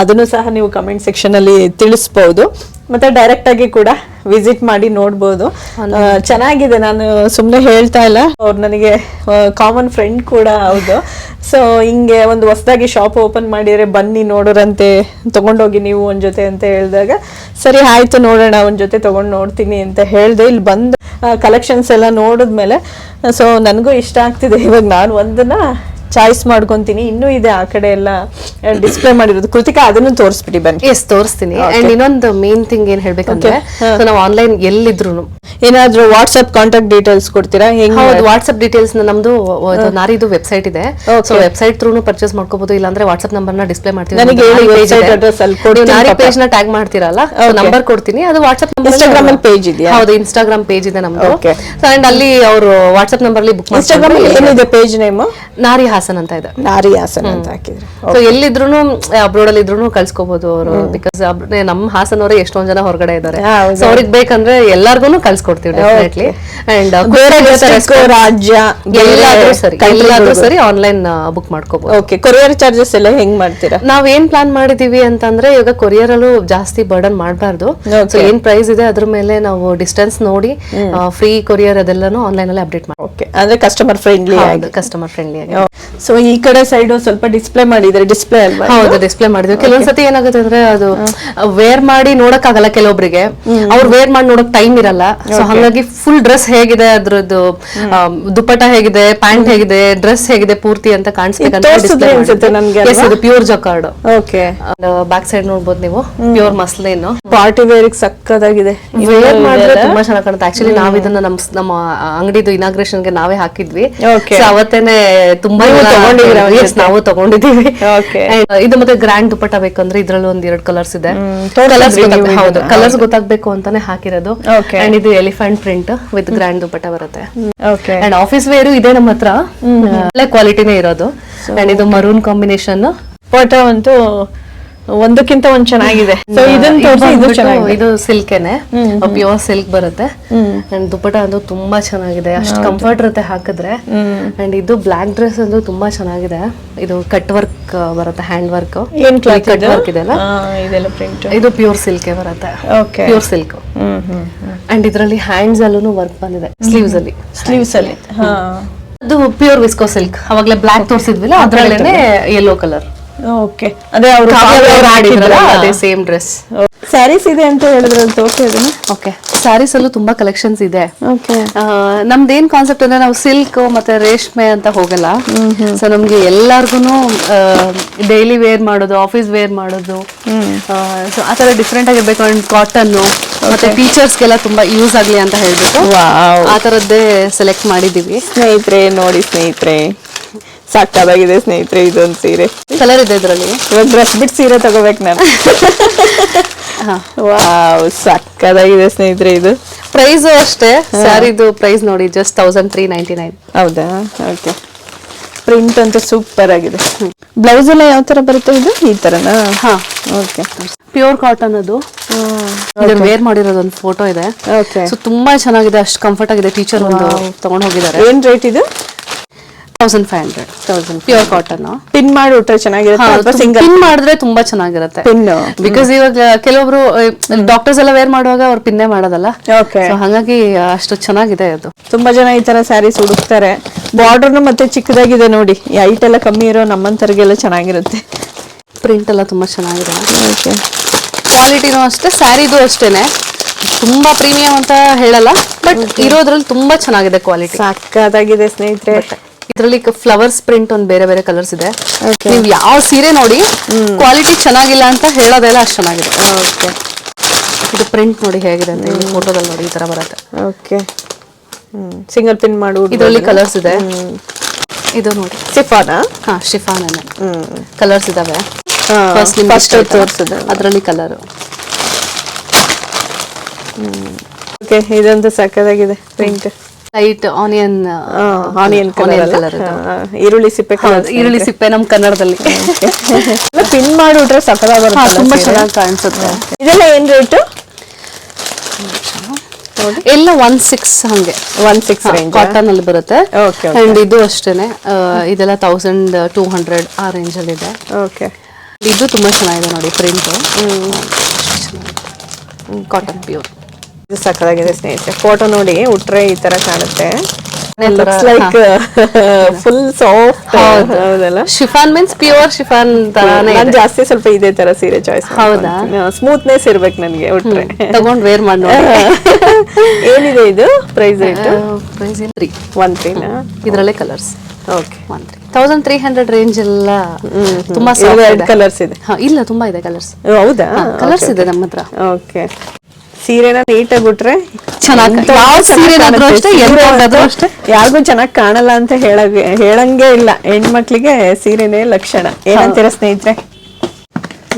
[SPEAKER 1] ಅದನ್ನು ಸಹ ನೀವು ಕಮೆಂಟ್ ಸೆಕ್ಷನಲ್ಲಿ ತಿಳಿಸ್ಬೋದು. ಮತ್ತೆ ಡೈರೆಕ್ಟ್ ಆಗಿ ಕೂಡ ವಿಸಿಟ್ ಮಾಡಿ ನೋಡ್ಬೋದು. ಚೆನ್ನಾಗಿದೆ ನಾನು ಸುಮ್ಮನೆ ಹೇಳ್ತಾ ಇಲ್ಲ. ಅವ್ರು ನನಗೆ ಕಾಮನ್ ಫ್ರೆಂಡ್ ಕೂಡ ಹೌದು. ಸೊ ಹಿಂಗೆ ಒಂದು ಹೊಸದಾಗಿ ಶಾಪ್ ಓಪನ್ ಮಾಡಿದ್ರೆ ಬನ್ನಿ ನೋಡೋರಂತೆ ತಗೊಂಡೋಗಿ ನೀವು ಒಂದ್ ಜೊತೆ ಅಂತ ಹೇಳಿದಾಗ ಸರಿ ಆಯ್ತು ನೋಡೋಣ ಒಂದ್ ಜೊತೆ ತಗೊಂಡು ನೋಡ್ತೀನಿ ಅಂತ ಹೇಳ್ದೆ. ಇಲ್ಲಿ ಬಂದು ಕಲೆಕ್ಷನ್ಸ್ ಎಲ್ಲ ನೋಡಿದ್ಮೇಲೆ ಸೊ ನನಗೂ ಇಷ್ಟ ಆಗ್ತಿದೆ. ಇವಾಗ ನಾನು ಒಂದನ್ನ ಚಾಯ್ಸ್ ಮಾಡ್ಕೊಂತೀನಿ. ಇನ್ನೂ ಇದೆ ಆ ಕಡೆ ಎಲ್ಲ ಡಿಸ್ಪ್ಲೇ ಮಾಡಿರೋದು. ಕೃತಿಕಾ ಅದನ್ನು ತೋರಿಸ್ಬಿಡಿ ಬನ್ನಿ.
[SPEAKER 2] ಎಸ್ ತೋರಿಸ್ತೀನಿ. ಅಂಡ್ ಇನ್ನೊಂದು ಮೇನ್ ಥಿಂಗ್ ಏನ್ ಹೇಳ್ಬೇಕಂದ್ರೆ ನಾವು ಆನ್ಲೈನ್ ಎಲ್ಲಿದ್ರು
[SPEAKER 1] ಏನಾದ್ರೂ ವಾಟ್ಸ್ಆಪ್ ಕಾಂಟ್ಯಾಕ್ಟ್ ಡೀಟೇಲ್ಸ್ ಕೊಡ್ತೀರಾ? ಹೆಂಗ್
[SPEAKER 2] ಹೌದು ವಾಟ್ಸ್ಆಪ್ ಡೀಟೇಲ್ಸ್ ನಮ್ದು ನಾರಿದು ವೆಬ್ಸೈಟ್ ಇದೆ. ಸೊ ವೆಬ್ಸೈಟ್ ತ್ರೂನು ಪರ್ಚೇಸ್ ಮಾಡ್ಕೋಬಹುದು ಇಲ್ಲಾಂದ್ರೆ ವಾಟ್ಸ್ಆಪ್ ನಂಬರ್ನ ಡಿಸ್ಪ್ಲೇ ಮಾಡ್ತೀವಿ. ನಾರಿ. ಪೇಜ್ನ ಟ್ಯಾಗ್ ಮಾಡ್ತೀರಲ್ಲ
[SPEAKER 1] ಸೊ
[SPEAKER 2] ನಂಬರ್ ಕೊಡ್ತೀನಿ. ಅದು ವಾಟ್ಸ್ಆಪ್
[SPEAKER 1] ಇನ್ಸ್ಟಾಗ್ರಾಮ್ ಅಲ್ಲಿ ಪೇಜ್ ಇದೆ
[SPEAKER 2] ಹೌದು ಇನ್ಸ್ಟಾಗ್ರಾಮ್ ಪೇಜ್ ಇದೆ ನಮ್ದು.
[SPEAKER 1] ಸೊ
[SPEAKER 2] ಅಂಡ್ ಅಲ್ಲಿ ಅವರು ವಾಟ್ಸ್ಆಪ್ ನಂಬರ್ ಅಲ್ಲಿ ಬುಕ್
[SPEAKER 1] ಇನ್ಸ್ಟಾಗ್ರಾಮ್ ಏನಿದೆ? ಪೇಜ್ ನೇಮ್
[SPEAKER 2] ನಾರಿ ಹಾಸನ್ ಹಾಸನ್ ಅಂತ ಇದೆ.
[SPEAKER 1] ನಾರಿ ಹಾಸನ ಅಂತ ಹಾಕಿದ್ರು.
[SPEAKER 2] ಸೊ ಎಲ್ಲಿದ್ರು ಅಬ್ರೋಡ್ ಅಲ್ಲಿ ಇದ್ರು ಕಳ್ಸ್ಕೋಬಹುದು ಅವರು. ಬಿಕಾಸ್ ನಮ್ಮ ಹಾಸನವರೇ ಎಷ್ಟೊಂದ್ ಜನ ಹೊರಗಡೆ ಇದ್ದಾರೆ. ಸೊ ಅವ್ರಿಗೆ ಬೇಕಂದ್ರೆ ಎಲ್ಲಾರ್ಗು ಕಳ್ಸ್ಕೊಡ್ತೀವಿ ಡೆಫಿನೆಟ್ಲಿ ಅಂಡ್
[SPEAKER 1] ಬೇರೆ ರಾಜ್ಯ
[SPEAKER 2] ಎಲ್ಲಾದ್ರೂ ಸರಿ ಎಲ್ಲಾದ್ರೂ ಸರಿ ಆನ್ಲೈನ್ ಬುಕ್ ಮಾಡ್ಕೋಬಹುದು
[SPEAKER 1] ಓಕೆ ಕೊರಿಯರ್ ಚಾರ್ಜಸ್ ಎಲ್ಲ ಹೆಂಗ್ ಮಾಡ್ತೀರಾ?
[SPEAKER 2] ನಾವ್ ಏನ್ ಪ್ಲಾನ್ ಮಾಡಿದೀವಿ ಅಂತಂದ್ರೆ ಇವಾಗ ಕೊರಿಯರ್ ಅಲ್ಲೂ ಜಾಸ್ತಿ ಬರ್ಡನ್ ಮಾಡಬಾರ್ದು. ಸೊ ಏನ್ ಪ್ರೈಸ್ ಇದೆ ಅದ್ರ ಮೇಲೆ ನಾವು ಡಿಸ್ಟೆನ್ಸ್ ನೋಡಿ ಫ್ರೀ ಕೊರಿಯರ್ ಅದೆಲ್ಲಾನು ಆನ್ಲೈನ್ ಅಲ್ಲಿ ಅಪ್ಡೇಟ್ ಮಾಡಿ
[SPEAKER 1] ಓಕೆ ಅಂದ್ರೆ ಕಸ್ಟಮರ್ ಫ್ರೆಂಡ್ಲಿ ಆಗಿ.
[SPEAKER 2] ಕಸ್ಟಮರ್ ಫ್ರೆಂಡ್ಲಿ ಆಗಿ.
[SPEAKER 1] ಸೊ ಈ ಕಡೆ ಸೈಡ್ ಸ್ವಲ್ಪ ಡಿಸ್ಪ್ಲೇ ಮಾಡಿದ್ರೆ ಡಿಸ್ಪ್ಲೇ ಅಲ್ವಾ
[SPEAKER 2] ಹೌದು ಡಿಸ್ಪ್ಲೇ ಮಾಡಿದ್ರು. ಕೆಲವೊಂದ್ಸತಿ ಏನಾಗುತ್ತೆ ಅಂದ್ರೆ ಅದು ವೇರ್ ಮಾಡಿ ನೋಡಕ್ ಆಗಲ್ಲ ಕೆಲವೊಬ್ರಿಗೆ ಅವ್ರು ವೇರ್ ಮಾಡಿ ನೋಡಕ್ ಟೈಮ್ ಇರಲ್ಲ. ಸೊ ಹಾಗಾಗಿ ಫುಲ್ ಡ್ರೆಸ್ ಹೇಗಿದೆ ಅದ್ರದ್ದು ದುಪ್ಪಟ ಹೇಗಿದೆ ಪ್ಯಾಂಟ್ ಹೇಗಿದೆ ಡ್ರೆಸ್ ಹೇಗಿದೆ ಪೂರ್ತಿ ಅಂತ ಕಾಣಿಸ್ಬೇಕಂತ pure jacquard
[SPEAKER 1] okay
[SPEAKER 2] back side ನೋಡ್ಬೋದು ನೀವು. ಪ್ಯೂರ್ ಮಸ್ಲಿನ್
[SPEAKER 1] ಪಾರ್ಟಿ ವೇರ್ ಸಕ್ಕದಾಗಿದೆ
[SPEAKER 2] ವೇರ್ ಮಾಡಿದ್ರೆ ತುಂಬಾ ಚೆನ್ನಾಗಿ ಕಾಣುತ್ತೆ. ಆಕ್ಚುಲಿ ನಾವ್ ಇದನ್ನ ನಮ್ ನಮ್ಮ ಅಂಗಡಿದು ಇನಾಗ್ರೇಷನ್ಗೆ ನಾವೇ ಹಾಕಿದ್ವಿ. ಅವತ್ತೇನೆ ತುಂಬಾ
[SPEAKER 1] ತಗೊಂಡಿದ್ದೀರಾ?
[SPEAKER 2] ನಾವು ತಗೊಂಡಿದೀವಿ. And ಇದು ಮತ್ತೆ ಗ್ರ್ಯಾಂಡ್ ದುಪ್ಪಟ್ಟ ಬೇಕಂದ್ರೆ ಇದ್ರಲ್ಲಿ ಒಂದ್ ಎರಡು ಕಲರ್ಸ್ ಇದೆ. ಹೌದು ಕಲರ್ಸ್ ಗೊತ್ತಾಗ್ಬೇಕು ಅಂತಾನೆ ಹಾಕಿರೋದು. ಅಂಡ್ ಇದು elephant print with grand dupatta ಬರುತ್ತೆ.
[SPEAKER 1] ಓಕೆ
[SPEAKER 2] ಅಂಡ್ ಆಫೀಸ್ ವೇರ್ ಇದೆ ನಮ್ಮ ಹತ್ರ. ಒಳ್ಳೆ ಕ್ವಾಲಿಟಿನೇ ಇರೋದು. ಅಂಡ್ ಇದು ಮರೂನ್ ಕಾಂಬಿನೇಷನ್
[SPEAKER 1] ಫೋಟೋ ಅಂತೂ ಒಂದಕ್ಕಿಂತ ಒಂದ್ ಚೆನ್ನಾಗಿದೆ. ಸೊ ಇದನ್ನ ತೋರಿಸಿ ಇದು ಚೆನ್ನಾಗಿದೆ.
[SPEAKER 2] ಇದು ಸಿಲ್ಕೆನೆ. ಪ್ಯೂರ್ ಸಿಲ್ಕ್ ಬರುತ್ತೆ. ಅಂಡ್ ದುಪ್ಪಟ ಅಂದ್ರೆ ತುಂಬಾ ಚೆನ್ನಾಗಿದೆ. ಅಷ್ಟು ಕಂಫರ್ಟ್ ಇರುತ್ತೆ ಹಾಕಿದ್ರೆ. ಅಂಡ್ ಇದು ಬ್ಲಾಕ್ ಡ್ರೆಸ್ ಅಂದ್ರೆ ತುಂಬಾ ಚೆನ್ನಾಗಿದೆ. ಇದು ಕಟ್ ವರ್ಕ್ ಬರುತ್ತೆ ಹ್ಯಾಂಡ್ ವರ್ಕ್
[SPEAKER 1] ಏನ್
[SPEAKER 2] ಕಟ್ ವರ್ಕ್
[SPEAKER 1] ಇದೆಲ್ಲ
[SPEAKER 2] ಇದು ಪ್ಯೂರ್ ಸಿಲ್ಕೆ ಬರುತ್ತೆ. ಪ್ಯೂರ್ ಸಿಲ್ಕ್ ಅಂಡ್ ಇದರಲ್ಲಿ ಹ್ಯಾಂಡ್ಸ್ ಅಲ್ಲೂ ವರ್ಕ್ ಬಂದಿದೆ. ಸ್ಲೀವ್ಸ್ ಅಲ್ಲಿ.
[SPEAKER 1] ಸ್ಲೀವ್ಸ್ ಅಲ್ಲಿ.
[SPEAKER 2] ಅದು ಪ್ಯೂರ್ ವಿಸ್ಕೋ ಸಿಲ್ಕ್ ಅವಾಗಲೇ ಬ್ಲಾಕ್ ತೋರಿಸಿದ್ವಿಲ್ಲ ಅದ್ರಲ್ಲೇನೆ ಯೆಲ್ಲೋ ಕಲರ್
[SPEAKER 1] ಓಕೆ ಅದೇ ಅವರು
[SPEAKER 2] ಅದೇ ಸೇಮ್ ಡ್ರೆಸ್
[SPEAKER 1] ಸ್ಯಾರೀಸ್ ಇದೆ ಅಂತ ಹೇಳಿದ್ರಲ್ಲಿ ತೋರಿಸಿ ಅದನ್ನ
[SPEAKER 2] ಓಕೆ ಸ್ಯಾರೀಸ್ ಅಲ್ಲೂ ತುಂಬಾ ಕಲೆಕ್ಷನ್ಸ್ ಇದೆ.
[SPEAKER 1] ಓಕೆ
[SPEAKER 2] ನಮ್ದು ನಮ್ದೇನ್ ಕಾನ್ಸೆಪ್ಟ್ ಅಂದ್ರೆ ನಾವು ಸಿಲ್ಕ್ ಮತ್ತೆ ರೇಷ್ಮೆ ಅಂತ ಹೋಗಲ್ಲ. ಸೊ ನಮ್ಗೆ ಎಲ್ಲಾರ್ಗು ಡೈಲಿ ವೇರ್ ಮಾಡೋದು ಆಫೀಸ್ ವೇರ್ ಮಾಡೋದು. ಸೊ ಆ ತರ ಡಿಫ್ರೆಂಟ್ ಆಗಿರ್ಬೇಕು. ಅಂಡ್ ಕಾಟನ್ ಮತ್ತೆ ಟೀಚರ್ಸ್ಗೆಲ್ಲ ತುಂಬಾ ಯೂಸ್ ಆಗ್ಲಿ ಅಂತ ಹೇಳ್ಬಿಟ್ಟು
[SPEAKER 1] ಆತರದ್ದೇ
[SPEAKER 2] ಆ ತರದ್ದೇ ಸೆಲೆಕ್ಟ್ ಮಾಡಿದೀವಿ
[SPEAKER 1] ಸ್ನೇಹಿತರೆ ನೋಡಿ ಸ್ನೇಹಿತರೆ. ಸಾಕಾಗಿದೆ ಸ್ನೇಹಿತರೆ ಇದೊಂದು ಸೀರೆ.
[SPEAKER 2] ಕಲರ್ ಇದೆ ಇದರಲ್ಲಿ?
[SPEAKER 1] ಇವಾಗ ಡ್ರೆಸ್ ಬಿಟ್ ಸೀರೆ ತಗೋಬೇಕು ನಾನು. ವಾವ್ ಸಕ್ಕದಾಗಿದೆ ಸ್ನೇಹಿತರೆ ಇದು.
[SPEAKER 2] ಪ್ರೈಸ್ ಅಷ್ಟೇ ಸ್ಯಾರಿದು ಪ್ರೈಸ್ ನೋಡಿ just thousand three ninety nine
[SPEAKER 1] ಹೌದಾ? ಓಕೆ ಪ್ರಿಂಟ್ ಅಂತ ಸೂಪರ್ ಆಗಿದೆ. ಬ್ಲೌಸ್ ಎಲ್ಲ ಯಾವ ತರ ಬರುತ್ತೆ ಇದು? ಈ ತರನಾ?
[SPEAKER 2] ಹಾ.
[SPEAKER 1] ಓಕೆ
[SPEAKER 2] ಪ್ಯೂರ್ ಕಾಟನ್ ಅದು. ವೇರ್ ಮಾಡಿರೋದು ಒಂದು ಫೋಟೋ ಇದೆ.
[SPEAKER 1] ಓಕೆ
[SPEAKER 2] ಸೊ ತುಂಬಾ ಚೆನ್ನಾಗಿದೆ ಅಷ್ಟು ಕಂಫರ್ಟ್ ಆಗಿದೆ ಟೀಚರ್ ಒಂದು ತಗೊಂಡ್ ಹೋಗಿದ್ದಾರೆ.
[SPEAKER 1] ಏನ್ ರೇಟ್ ಇದು?
[SPEAKER 2] Thousand five hundred thousand pure cotton
[SPEAKER 1] pin ಮಾಡಿ ಉಟ್ರೆ ಚೆನ್ನಾಗಿರುತ್ತೆ
[SPEAKER 2] ಪಿನ್ ಮಾಡಿದ್ರೆ ತುಂಬಾ ಚೆನ್ನಾಗಿರುತ್ತೆ.
[SPEAKER 1] ಪಿನ್
[SPEAKER 2] ಬಿಕಾಸ್ ಇವಾಗ ಕೆಲವೊಬ್ರು ಡಾಕ್ಟರ್ಸ್ ಎಲ್ಲ ವೇರ್ ಮಾಡುವಾಗ ಅವ್ರು ಪಿನ್ನೇ ಮಾಡೋದಲ್ಲ. ಹಾಗಾಗಿ ಅಷ್ಟು ಚೆನ್ನಾಗಿದೆ ಅದು.
[SPEAKER 1] ತುಂಬಾ ಜನ ಈ ತರ ಸ್ಯಾರೀಸ್ ಹುಡುಕ್ತಾರೆ ಬಾರ್ಡರ್ನು ಮತ್ತೆ ಚಿಕ್ಕದಾಗಿದೆ ನೋಡಿ. ಹೈಟ್ ಎಲ್ಲ ಕಮ್ಮಿ ಇರೋ ನಮ್ಮಂತರಿಗೆಲ್ಲ ಚೆನ್ನಾಗಿರುತ್ತೆ.
[SPEAKER 2] ಪ್ರಿಂಟ್ ಎಲ್ಲ ತುಂಬಾ ಚೆನ್ನಾಗಿದೆ. ಕ್ವಾಲಿಟಿನೂ ಅಷ್ಟೇ ಸ್ಯಾರಿದು ಅಷ್ಟೇನೆ. ತುಂಬಾ ಪ್ರೀಮಿಯಂ ಅಂತ ಹೇಳಲ್ಲ ಬಟ್ ಇರೋದ್ರಲ್ಲಿ ತುಂಬಾ ಚೆನ್ನಾಗಿದೆ ಕ್ವಾಲಿಟಿ
[SPEAKER 1] ಸಕ್ಕತ್ತಾಗಿದೆ ಸ್ನೇಹಿತರೆ.
[SPEAKER 2] ಇದರಲ್ಲಿ ಫ್ಲವರ್ಸ್ ಪ್ರಿಂಟ್ ಒಂದು ಬೇರೆ ಬೇರೆ ಕಲರ್ಸ್ ಇದೆ. ನೀವು ಯಾವ ಸೀರೆ ನೋಡಿ ಕ್ವಾಲಿಟಿ ಚೆನ್ನಾಗಿಲ್ಲ ಅಂತ ಹೇಳೋದೆಲ್ಲ ಅಷ್ಟು ಚೆನ್ನಾಗಿದೆ
[SPEAKER 1] ಓಕೆ
[SPEAKER 2] ಇದು ಪ್ರಿಂಟ್ ನೋಡಿ ಹೇಗಿದೆ ಅಂತ ಇಲ್ಲಿ ಫೋಟೋದಲ್ಲಿ ನೋಡಿ ಈ ತರ ಬರತ್ತೆ.
[SPEAKER 1] ಓಕೆ ಸಿಂಗಲ್ ಪಿನ್ ಮಾಡು
[SPEAKER 2] ಇದರಲ್ಲಿ ಕಲರ್ಸ್ ಇದೆ. ಇದು ನೋಡಿ.
[SPEAKER 1] ಶಿಫಾನ
[SPEAKER 2] ಹಾ ಶಿಫಾನ್ ಕಲರ್ಸ್ ಇದಾವೆ.
[SPEAKER 1] ಅದ್ರಲ್ಲಿ
[SPEAKER 2] ಫಸ್ಟ್ ಅದರಲ್ಲಿ ಕಲರ್
[SPEAKER 1] ಓಕೆ ಇದಂತೂ ಸಕ್ಕತ್ತಾಗಿದೆ print
[SPEAKER 2] light onion
[SPEAKER 1] onion colour ಈರುಳ್ಳಿ ಸಿಪ್ಪೆ
[SPEAKER 2] ಈರುಳ್ಳಿ ಸಿಪ್ಪೆ ನಮ್ ಕನ್ನಡದಲ್ಲಿ.
[SPEAKER 1] ಪಿನ್ ಮಾಡಿ ಸಕ್ಕದಾಗ ಬರುತ್ತೆ
[SPEAKER 2] ತುಂಬಾ ಚೆನ್ನಾಗಿ ಕಾಣಿಸುತ್ತೆ.
[SPEAKER 1] ಇದೆಲ್ಲ ಏನ್ ರೇಟು
[SPEAKER 2] ಎಲ್ಲ ಒನ್ ಸಿಕ್ಸ್ ಹಂಗೆ.
[SPEAKER 1] ಒನ್ ಸಿಕ್ಸ್
[SPEAKER 2] ಕಾಟನ್ ಅಲ್ಲಿ ಬರುತ್ತೆ. ಅಂಡ್ ಇದು ಅಷ್ಟೇನೆ. ಇದೆಲ್ಲ ತೌಸಂಡ್ ಟೂ ಹಂಡ್ರೆಡ್ ಆ ರೇಂಜ್ ಅಲ್ಲಿ ಇದೆ.
[SPEAKER 1] ಓಕೆ
[SPEAKER 2] ಇದು ತುಂಬಾ ಚೆನ್ನಾಗಿದೆ ನೋಡಿ ಪ್ರಿಂಟ್ ಕಾಟನ್ ಪ್ಯೂರ್
[SPEAKER 1] ಇದು ಸಕ್ಕದಾಗಿದೆ ಸ್ನೇಹಿತರೆ. ಫೋಟೋ ನೋಡಿ ಉಟ್ರೆ ಈ ತರ ಕಾಣುತ್ತೆ. ಲೈಕ್ ಫುಲ್ ಸಾಫ್ಟ್ ಹೌದಲ್ಲ?
[SPEAKER 2] ಶಿಫಾನ್ ಮೀನ್ಸ್ ಪ್ಯೂರ್ ಶಿಫಾನ್ ತರಾನೇ
[SPEAKER 1] ನಾನು ಜಾಸ್ತಿ ಸ್ವಲ್ಪ ಇದೇ ತರ ಸೀರೆ ಚಾಯ್ಸ್
[SPEAKER 2] ಹೌದಾ?
[SPEAKER 1] ಸ್ಮೂತ್ನೆಸ್ ಇರ್ಬೇಕು ನನಗೆ ಉಟ್ರೆ
[SPEAKER 2] ತಗೊಂಡ್ ವೇರ್ ಮಾಡಿ
[SPEAKER 1] ಏನಿದೆ ಇದು? Price rate
[SPEAKER 2] price three
[SPEAKER 1] one ತ್ರೀನ
[SPEAKER 2] ಇದರಲ್ಲೇ colours
[SPEAKER 1] okay
[SPEAKER 2] one three thousand three hundred range ಎಲ್ಲ ತುಂಬಾ
[SPEAKER 1] ಕಲರ್ಸ್ ಇದೆ.
[SPEAKER 2] ಇಲ್ಲ ತುಂಬಾ ಇದೆ ಕಲರ್ಸ್
[SPEAKER 1] ಹೌದಾ?
[SPEAKER 2] ಕಲರ್ಸ್ ಇದೆ ನಮ್ಮ ಹತ್ರ
[SPEAKER 1] ಓಕೆ ಸೀರೆನ ನೀಟಾಗಿ
[SPEAKER 2] ಬಿಟ್ರೆ
[SPEAKER 1] ಯಾರಿಗೂ ಚೆನ್ನಾಗಿ ಕಾಣಲ್ಲ ಅಂತ ಹೇಳ ಹೇಳಂಗೆ ಇಲ್ಲ. ಹೆಣ್ಮಕ್ಳಿಗೆ ಸೀರೆನೇ ಲಕ್ಷಣ. ಏನಂತೀರ ಸ್ನೇಹಿತರೆ?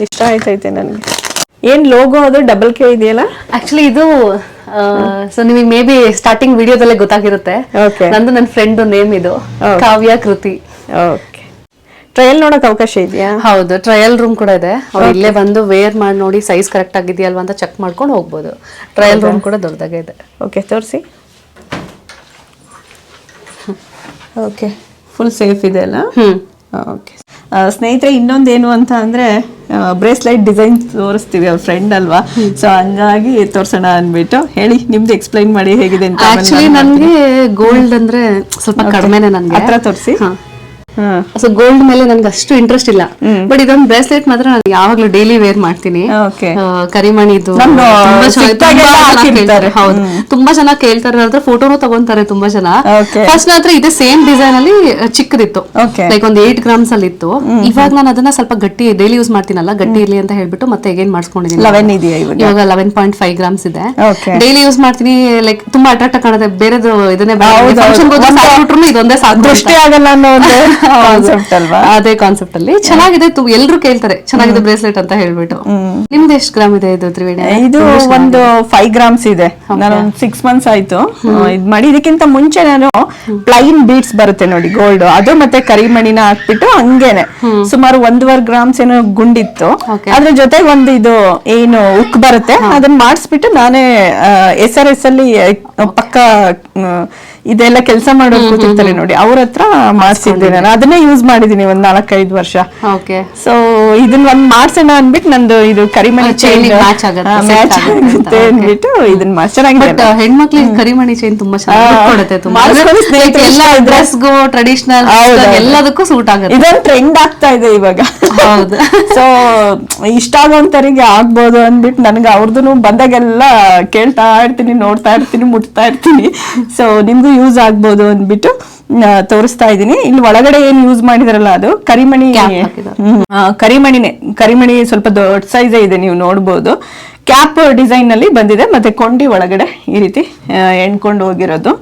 [SPEAKER 1] ಇಷ್ಟ ಆಯ್ತೈತೆ ನನ್ಗೆ. ಏನ್ ಲೋಗೋ ಅದು? ಡಬಲ್ ಕೆ ಇದೆಯಲ್ಲ?
[SPEAKER 2] ಆಕ್ಚುಲಿ ಇದು ಸೊ ನಿಮಗೆ ಮೇ ಬಿ ಸ್ಟಾರ್ಟಿಂಗ್ ವಿಡಿಯೋದಲ್ಲೇ ಗೊತ್ತಾಗಿರುತ್ತೆ. ನಂದು ನನ್ನ ಫ್ರೆಂಡ್ ನೇಮ್ ಇದು. ಕಾವ್ಯ ಕೃತಿ.
[SPEAKER 1] ಟ್ರಯಲ್ ನೋಡಕ್ ಅವಕಾಶ ಇದೆಯಾ?
[SPEAKER 2] ಹೌದು ಟ್ರಯಲ್ ರೂಮ್ ಕೂಡ ಇದೆ. ಅವ್ರು ಇಲ್ಲೇ ಬಂದು ವೇರ್ ಮಾಡಿ ನೋಡಿ ಸೈಜ್ ಕರೆಕ್ಟ್ ಆಗಿದೆಯಲ್ವಾ ಅಂತ ಚೆಕ್ ಮಾಡ್ಕೊಂಡು ಹೋಗ್ಬೋದು. ಟ್ರಯಲ್ ರೂಮ್ ಕೂಡ ದೊಡ್ಡದಾಗೆ ಇದೆ.
[SPEAKER 1] ಓಕೆ ತೋರಿಸಿ. ಓಕೆ ಫುಲ್ ಸೇಫ್ ಇದೆ ಅಲ್ಲ?
[SPEAKER 2] ಹ್ಮ್.
[SPEAKER 1] ಓಕೆ ಸ್ನೇಹಿತರೆ ಇನ್ನೊಂದೇನು ಅಂತ ಅಂದರೆ ಬ್ರೇಸ್ಲೈಟ್ ಡಿಸೈನ್ ತೋರಿಸ್ತೀವಿ ಅವ್ರ ಫ್ರೆಂಡ್ ಅಲ್ವಾ? ಸೊ ಹಂಗಾಗಿ ತೋರಿಸೋಣ ಅಂದ್ಬಿಟ್ಟು ಹೇಳಿ ನಿಮ್ದು ಎಕ್ಸ್ಪ್ಲೈನ್ ಮಾಡಿ ಹೇಗಿದೆ ಅಂತ ಆ್ಯಕ್ಚುಲಿ
[SPEAKER 2] ಆಕ್ಚುಲಿ
[SPEAKER 1] ನಾನು
[SPEAKER 2] ಗೋಲ್ಡ್ ಅಂದ್ರೆ ಸ್ವಲ್ಪ ಕಡಿಮೆನೆ ನನಗೆ.
[SPEAKER 1] ಹತ್ರ ತೋರಿಸಿ.
[SPEAKER 2] ಹಾ. ಸೊ ಗೋಲ್ಡ್ ಮೇಲೆ ನನ್ಗೆ ಅಷ್ಟು ಇಂಟ್ರೆಸ್ಟ್ ಇಲ್ಲ. ಬಟ್ ಇದೊಂದು ಬ್ರೇಸ್ಲೆಟ್ ಮಾತ್ರ ನಾನು ಯಾವಾಗ್ಲೂ ಡೈಲಿ ವೇರ್ ಮಾಡ್ತೀನಿ. ಕರಿಮಣಿದು. ಹೌದು. ತುಂಬಾ ಜನ ಕೇಳ್ತಾರೆ. ಅದ್ರ ಫೋಟೋನು ತಗೊಂತಾರೆ ತುಂಬಾ ಜನ. ಫಸ್ಟ್ ಹತ್ರ ಇದೆ ಸೇಮ್ ಡಿಸೈನ್ ಅಲ್ಲಿ ಚಿಕ್ಕದಿತ್ತು. ಲೈಕ್ ಒಂದ್ ಏಟ್ ಗ್ರಾಮ್ಸ್ ಅಲ್ಲಿ ಇತ್ತು. ಇವಾಗ ನಾನು ಅದನ್ನ ಸ್ವಲ್ಪ ಗಟ್ಟಿ ಡೈಲಿ ಯೂಸ್ ಮಾಡ್ತೀನಲ್ಲ ಗಟ್ಟಿ ಇರ್ಲಿ ಅಂತ ಹೇಳ್ಬಿಟ್ಟು ಮತ್ತೆ ಏನ್ ಮಾಡಿಸ್ಕೊಂಡಿದ್ದೀನಿ
[SPEAKER 1] 11 ಇದೆಯಾ ಇವಾಗ?
[SPEAKER 2] ಲೆವೆನ್ ಪಾಯಿಂಟ್ ಫೈವ್ ಗ್ರಾಮ್ಸ್ ಇದೆ. ಡೈಲಿ ಯೂಸ್ ಮಾಡ್ತೀನಿ ಲೈಕ್ ತುಂಬಾ ಅಟ್ರಾಕ್ಟ್ ಕಾಣುತ್ತೆ. ಬೇರೆದು ಇದನ್ನೇ ಇದೊಂದೇ ಸಾಕು
[SPEAKER 1] ದೃಷ್ಟಿ ಆಗಲ್ಲ ಅನ್ನೋ ಕಾನ್ಸೆಪ್ಟ್ ಅಲ್ವಾ?
[SPEAKER 2] ಅದೇ ಕಾನ್ಸೆಪ್ಟ್ ಅಲ್ಲಿ. ಚೆನ್ನಾಗಿದೆ ಎಲ್ಲರೂ ಎಲ್ರು ಕೇಳ್ತಾರೆ ಚೆನ್ನಾಗಿದೆ ಬ್ರೇಸ್ಲೆಟ್ ಅಂತ ಹೇಳ್ಬಿಟ್ಟು. ನಿಮ್ದು ಎಷ್ಟು ಗ್ರಾಮ್ ಇದೆ ಇದು ತ್ರಿವೇಣಿ?
[SPEAKER 1] ಇದು ಒಂದು ಫೈವ್ ಗ್ರಾಮ್ಸ್ ಇದೆ. ನಾನು ಸಿಕ್ಸ್ ಮಂತ್ಸ್ ಆಯ್ತು. ಇದ್ ಮಾಡಿ ಇದಕ್ಕಿಂತ ಮುಂಚೆ ನಾನು ಪ್ಲೈನ್ ಬೀಟ್ಸ್ ಬರುತ್ತೆ ನೋಡಿ ಗೋಲ್ಡ್ ಅದು ಮತ್ತೆ ಕರಿಮಣಿನ ಹಾಕ್ಬಿಟ್ಟು ಹಂಗೇನೆ. ಸುಮಾರು ಒಂದೂವರೆ ಗ್ರಾಮ್ಸ್ ಏನೋ ಗುಂಡಿತ್ತು. ಅದ್ರ ಜೊತೆ ಒಂದು ಇದು ಏನು ಉಕ್ ಬರುತ್ತೆ. ಅದನ್ನ ಮಾಡಿಸ್ಬಿಟ್ಟು ನಾನೇ ಎಸ್ ಆರ್ ಎಸ್ ಅಲ್ಲಿ ಪಕ್ಕ ಇದೆಲ್ಲ ಕೆಲಸ ಮಾಡೋದು ಕೂತಿರ್ತಾರೆ ನೋಡಿ. ಅವ್ರ ಹತ್ರ ಮಾಡಿಸಿದ್ದೇನೆ ನಾನು. ಅದನ್ನೇ ಯೂಸ್ ಮಾಡಿದೀನಿ ಒಂದ್ ನಾಲ್ಕೈದು ವರ್ಷ.
[SPEAKER 2] ಓಕೆ.
[SPEAKER 1] ಸೊ ಇದನ್ನ ಒಂದ್ ಮಾಡ್ಸೋಣ ಅನ್ಬಿಟ್ಟು ನಂದು ಇದು ಕರಿಮಣಿ ಚೈನ್ ಮ್ಯಾಚ್
[SPEAKER 2] ಆಗುತ್ತೆ
[SPEAKER 1] ಅಂದ್ಬಿಟ್ಟು ಇದನ್ನ ಮಾಡಿ ಚೆನ್ನಾಗಿದೆ
[SPEAKER 2] ಹೆಣ್ಮಕ್ಳಿಗೆ ಕರಿಮಣಿ ಚೈನ್ ತುಂಬಾ ಚೆನ್ನಾಗಿ ತುಂಬಾ. ಎಲ್ಲ ಡ್ರೆಸ್ಗೂ ಟ್ರೆಡಿಷನಲ್. ಎಲ್ಲದಕ್ಕೂ ಸೂಟ್ ಆಗುತ್ತೆ.
[SPEAKER 1] ಇದೊಂದು ಟ್ರೆಂಡ್ ಆಗ್ತಾ ಇದೆ ಇವಾಗ.
[SPEAKER 2] ಹೌದು.
[SPEAKER 1] ಸೊ ಇಷ್ಟ ಆಗೋಂತರಿಗೆ ಆಗ್ಬೋದು ಅಂದ್ಬಿಟ್ಟು ನನ್ಗೆ ಅವ್ರದ್ದು ಬಂದಾಗೆಲ್ಲ ಕೇಳ್ತಾ ಇರ್ತೀನಿ ನೋಡ್ತಾ ಇರ್ತೀನಿ ಮುಟ್ತಾ ಇರ್ತೀನಿ. ಸೊ ನಿಮ್ಗೂ ಯೂಸ್ ಆಗ್ಬೋದು ಅಂದ್ಬಿಟ್ಟು ತೋರಿಸ್ತಾ ಇದ್ದೀನಿ. ಇಲ್ಲಿ ಒಳಗಡೆ ಏನ್ ಯೂಸ್ ಮಾಡಿದಾರಲ್ಲ ಅದು? ಕರಿಮಣಿ ಕರಿಮಣಿನೇ. ಕರಿಮಣಿ ಸ್ವಲ್ಪ ದೊಡ್ಡ ಸೈಜೇ ಇದೆ ನೀವು ನೋಡ್ಬೋದು. ಕ್ಯಾಪ್ ಡಿಸೈನ್ನಲ್ಲಿ ಬಂದಿದೆ ಮತ್ತೆ ಕೊಂಡಿ ಒಳಗಡೆ ಈ ರೀತಿ ಎಣ್ಕೊಂಡು ಹೋಗಿರೋದು.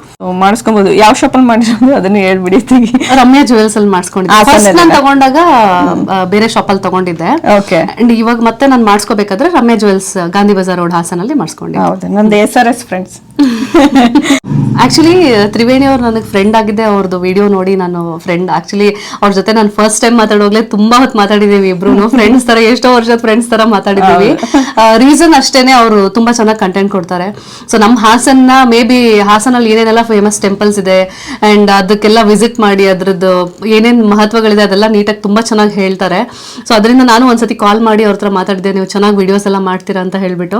[SPEAKER 1] ಮಾಡಿಸ್ಕೊಬಹುದು ಯಾವ ಶಾಪ್ ಅಲ್ಲಿ ಮಾಡಿರೋದು ಅದನ್ನು ಹೇಳ್ಬಿಡಿ.
[SPEAKER 2] ರಮ್ಯಾ ಜುವೆಲ್ಸ್ ಅಲ್ಲಿ ಮಾಡಿಸ್ಕೊಂಡಿದ್ದೆ. ತಗೊಂಡಾಗ ಬೇರೆ ಶಾಪ್ ಅಲ್ಲಿ ತಗೊಂಡಿದ್ದೆ.
[SPEAKER 1] ಓಕೆ
[SPEAKER 2] ಅಂಡ್ ಇವಾಗ ಮತ್ತೆ ನಾನು ಮಾಡಿಸ್ಕೋಬೇಕಾದ್ರೆ ರಮ್ಯಾ ಜುವೆಲ್ಸ್ ಗಾಂಧಿ ಬಜಾರ್ ರೋಡ್ ಹಾಸನಲ್ಲಿ ಮಾಡಿಸ್ಕೊಂಡಿದ್ದೆ.
[SPEAKER 1] ಹೌದು ನಂದು S R S friends
[SPEAKER 2] actually Triveni ಅವ್ರು ನನಗೆ ಫ್ರೆಂಡ್ ಆಗಿದೆ ಅವ್ರದ್ದು ವಿಡಿಯೋ ನೋಡಿ ನಾನು ಫ್ರೆಂಡ್ ಆಕ್ಚುಲಿ ಅವ್ರ ಜೊತೆ ನಾನು ಫಸ್ಟ್ ಟೈಮ್ ಮಾತಾಡೋಗ್ಲೇ ತುಂಬಾ ಹೊತ್ತು ಮಾತಾಡಿದೀವಿ ಇಬ್ರು ಫ್ರೆಂಡ್ಸ್ ತರ ಎಷ್ಟೋ ವರ್ಷದ ಫ್ರೆಂಡ್ಸ್ ತರ ಮಾತಾಡಿದೀವಿ. ರೀಸನ್ ಅಷ್ಟೇನೆ ಅವರು ತುಂಬಾ ಚೆನ್ನಾಗಿ ಕಂಟೆಂಟ್ ಕೊಡ್ತಾರೆ. ಸೊ ನಮ್ಮ ಹಾಸನ್ನ ಮೇ ಬಿ ಹಾಸನಲ್ಲಿ ಏನೇನೆಲ್ಲ ಫೇಮಸ್ ಟೆಂಪಲ್ಸ್ ಇದೆ ಅಂಡ್ ಅದಕ್ಕೆಲ್ಲ ವಿಸಿಟ್ ಮಾಡಿ ಅದ್ರದ್ದು ಏನೇನು ಮಹತ್ವಗಳಿದೆ ಅದೆಲ್ಲ ನೀಟಾಗಿ ತುಂಬಾ ಚೆನ್ನಾಗಿ ಹೇಳ್ತಾರೆ. ಸೊ ಅದರಿಂದ ನಾನು ಒಂದ್ಸತಿ ಕಾಲ್ ಮಾಡಿ ಅವ್ರ ಹತ್ರ ಮಾತಾಡಿದೆ ನೀವು ಚೆನ್ನಾಗಿ ವಿಡಿಯೋಸ್ ಎಲ್ಲ ಮಾಡ್ತೀರಾ ಅಂತ ಹೇಳ್ಬಿಟ್ಟು.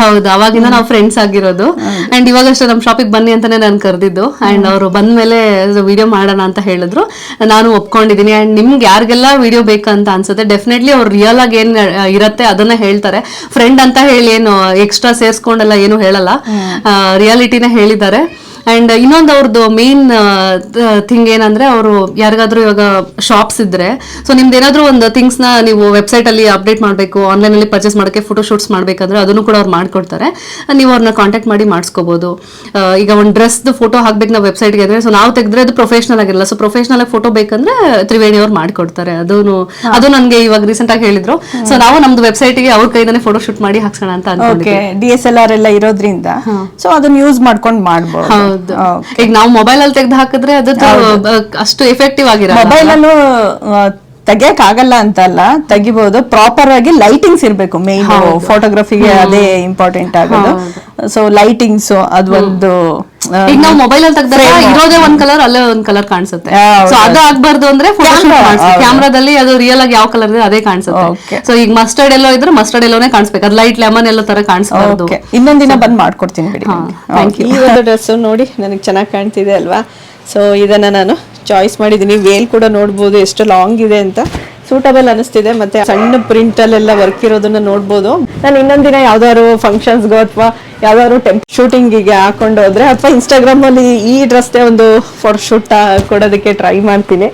[SPEAKER 2] ಹೌದು ಅವಾಗಿಂದ ನಾವು ಫ್ರೆಂಡ್ಸ್ ಆಗಿರೋದು. ಅಂಡ್ ಇವಾಗ ಅಷ್ಟೇ ನಮ್ಮ ಶಾಪಿಗೆ ಬನ್ನಿ ಅಂತಾನೆ ನಾನು ಕರೆದಿದ್ದು. ಅಂಡ್ ಅವರು ಬಂದ್ಮೇಲೆ ವಿಡಿಯೋ ಮಾಡೋಣ ಅಂತ ಹೇಳಿದ್ರು. ನಾನು ಒಪ್ಕೊಂಡಿದ್ದೀನಿ. ಅಂಡ್ ನಿಮ್ಗೆ ಯಾರಿಗೆಲ್ಲ ವಿಡಿಯೋ ಬೇಕಂತ ಅನ್ಸುತ್ತೆ ಡೆಫಿನೆಟ್ಲಿ ಅವ್ರು ರಿಯಲ್ ಆಗಿ ಏನ್ ಆ, ಇರತ್ತೆ ಅದನ್ನ ಹೇಳ್ತಾರೆ. ಫ್ರೆಂಡ್ ಅಂತ ಹೇಳಿ ಏನು ಎಕ್ಸ್ಟ್ರಾ ಸೇರ್ಸ್ಕೊಂಡೆಲ್ಲ ಏನು ಹೇಳಲ್ಲ. ರಿಯಾಲಿಟಿನ ಹೇಳಿದ್ದಾರೆ. ಅಂಡ್ ಇನ್ನೊಂದು ಅವ್ರದ್ದು ಮೇನ್ ಥಿಂಗ್ ಏನಂದ್ರೆ ಅವರು ಯಾರಿಗಾದ್ರೂ ಇವಾಗ ಶಾಪ್ಸ್ ಇದ್ರೆ ಸೊ ನಿಮ್ದು ಏನಾದ್ರೂ ಒಂದು ಥಿಂಗ್ಸ್ನ ನೀವು ವೆಬ್ಸೈಟ್ ಅಲ್ಲಿ ಅಪ್ಡೇಟ್ ಮಾಡಬೇಕು ಆನ್ಲೈನ್ ಅಲ್ಲಿ ಪರ್ಚೇಸ್ ಮಾಡೋಕೆ ಫೋಟೋ ಶೂಟ್ಸ್ ಮಾಡ್ಬೇಕಾದ್ರೆ ಅದನ್ನು ಕೂಡ ಅವ್ರು ಮಾಡ್ಕೊಡ್ತಾರೆ. ನೀವು ಅವ್ರನ್ನ ಕಾಂಟ್ಯಾಕ್ಟ್ ಮಾಡಿ ಮಾಡಿಸ್ಕೋಬಹುದು ಈಗ ಒಂದು ಡ್ರೆಸ್ ಫೋಟೋ ಹಾಕ್ಬೇಕು ನಾವು ವೆಬ್ಸೈಟ್ಗೆ ಅಂದ್ರೆ ಸೊ ನಾವು ತೆಗೆದ್ರೆ ಅದು ಪ್ರೊಫೆಷನಲ್ ಆಗಿರಲ್ಲ ಸೊ ಪ್ರೊಫೆಷನಲ್ ಆಗಿ ಫೋಟೋ ಬೇಕಂದ್ರೆ ತ್ರಿವೇಣಿ ಅವ್ರು ಮಾಡ್ಕೊಡ್ತಾರೆ. ಅದನ್ನು ಅದು ನನಗೆ ಇವಾಗ ರೀಸೆಂಟ್ ಆಗಿ ಹೇಳಿದ್ರು. ಸೊ ನಾವು ನಮ್ದು ವೆಬ್ಸೈಟ್ಗೆ ಅವ್ರ ಕೈನೇ ಫೋಟೋ ಶೂಟ್ ಮಾಡಿ ಹಾಕ್ಸೋಣ ಅಂತ
[SPEAKER 1] ಡಿ ಎಸ್ ಎಲ್ ಆರ್ ಎಲ್ಲ ಇರೋದ್ರಿಂದ. ಸೊ ಅದನ್ನ ಯೂಸ್ ಮಾಡ್ಕೊಂಡು ಮಾಡ್ಬೋದು.
[SPEAKER 2] ಹೌದು. ಈಗ ನಾವು ಮೊಬೈಲ್ ಅಲ್ಲಿ ತೆಗೆದು ಹಾಕಿದ್ರೆ ಅದು ಅಷ್ಟು ಎಫೆಕ್ಟಿವ್ ಆಗಿರಲ್ಲ.
[SPEAKER 1] ಮೊಬೈಲ್ ಅಲ್ಲಿ ತೆಗಿಯಕ್ ಆಗಲ್ಲ ಅಂತ ಅಲ್ಲ ತೆಗಿಬಹುದು ಪ್ರಾಪರ್ ಆಗಿ ಲೈಟಿಂಗ್ಸ್ ಇರಬೇಕು ಮೇನ್ ಫೋಟೋಗ್ರಫಿಗೆ ಅದೇ ಇಂಪಾರ್ಟೆಂಟ್ ಆಗೋದು. ಸೊ ಲೈಟಿಂಗ್ಸ್ ಅದೊಂದು
[SPEAKER 2] ಈಗ ನಾವು ಮೊಬೈಲ್ ಅಲ್ಲಿ ತೆಗ್ದಾಗ ಇರೋದೇ ಒಂದ್ ಕಲರ್ ಅಲ್ಲೇ ಒಂದ್ ಕಲರ್ ಕಾಣಿಸುತ್ತೆ. ಸೊ ಅದು ಆಗ್ಬಾರ್ದು ಅಂದ್ರೆ. ಕ್ಯಾಮ್ರಾದಲ್ಲಿ ಅದು ರಿಯಲ್ ಆಗಿ ಯಾವ ಕಲರ್ ಇದೆ ಅದೇ ಕಾಣಿಸುತ್ತೆ. ಸೊ ಈಗ ಮಸ್ಟರ್ಡ್ ಎಲ್ಲೋ ಇದ್ರೆ ಮಸ್ಟರ್ಡ್ ಎಲ್ಲೋನೇ ಕಾಣಿಸ್ಬೇಕು. ಅದು ಲೈಟ್ ಲೆಮನ್ ಎಲ್ಲೋ ತರ ಕಾಣಿಸ್ಬಾರ್ದು.
[SPEAKER 1] ಇನ್ನೊಂದ್ ಇನ್ನೊಂದಿನ ಬಂದ್ ಮಾಡ್ಕೊಡ್ತೀನಿ ಬಿಡಿ. ಈ ಒಂದು ಡ್ರೆಸ್ ನೋಡಿ ನನಗೆ ಚೆನ್ನಾಗಿ ಕಾಣ್ತಿದೆ ಅಲ್ವಾ? ಸೊ ಇದನ್ನ ನಾನು ಚಾಯ್ಸ್ ಮಾಡಿದ್ದೀನಿ ವೇಲ್ ಕೂಡ ನೋಡ್ಬೋದು ಎಷ್ಟು ಲಾಂಗ್ ಇದೆ ಅಂತ. ಸೂಟಬಲ್ ಅನಿಸ್ತಿದೆ. ಮತ್ತೆ ಸಣ್ಣ ಪ್ರಿಂಟ್ ಅಲ್ಲೆಲ್ಲ ವರ್ಕ್ ಇರೋದನ್ನ ನೋಡ್ಬೋದು. ನಾನು ಇನ್ನೊಂದಿನ ಯಾವ್ದಾದ್ರು ಫಂಕ್ಷನ್ಸ್ಗೋ ಅಥವಾ ಯಾವ್ದಾದ್ರು ಟೆಂಪ್ ಶೂಟಿಂಗಿಗೆ ಹಾಕೊಂಡು ಹೋದ್ರೆ ಅಥವಾ ಇನ್ಸ್ಟಾಗ್ರಾಮ್ ಅಲ್ಲಿ ಈ ಡ್ರೆಸ್ ಒಂದು ಫೋಟೋ ಶೂಟ್ ಕೊಡೋದಕ್ಕೆ ಟ್ರೈ ಮಾಡ್ತೀನಿ.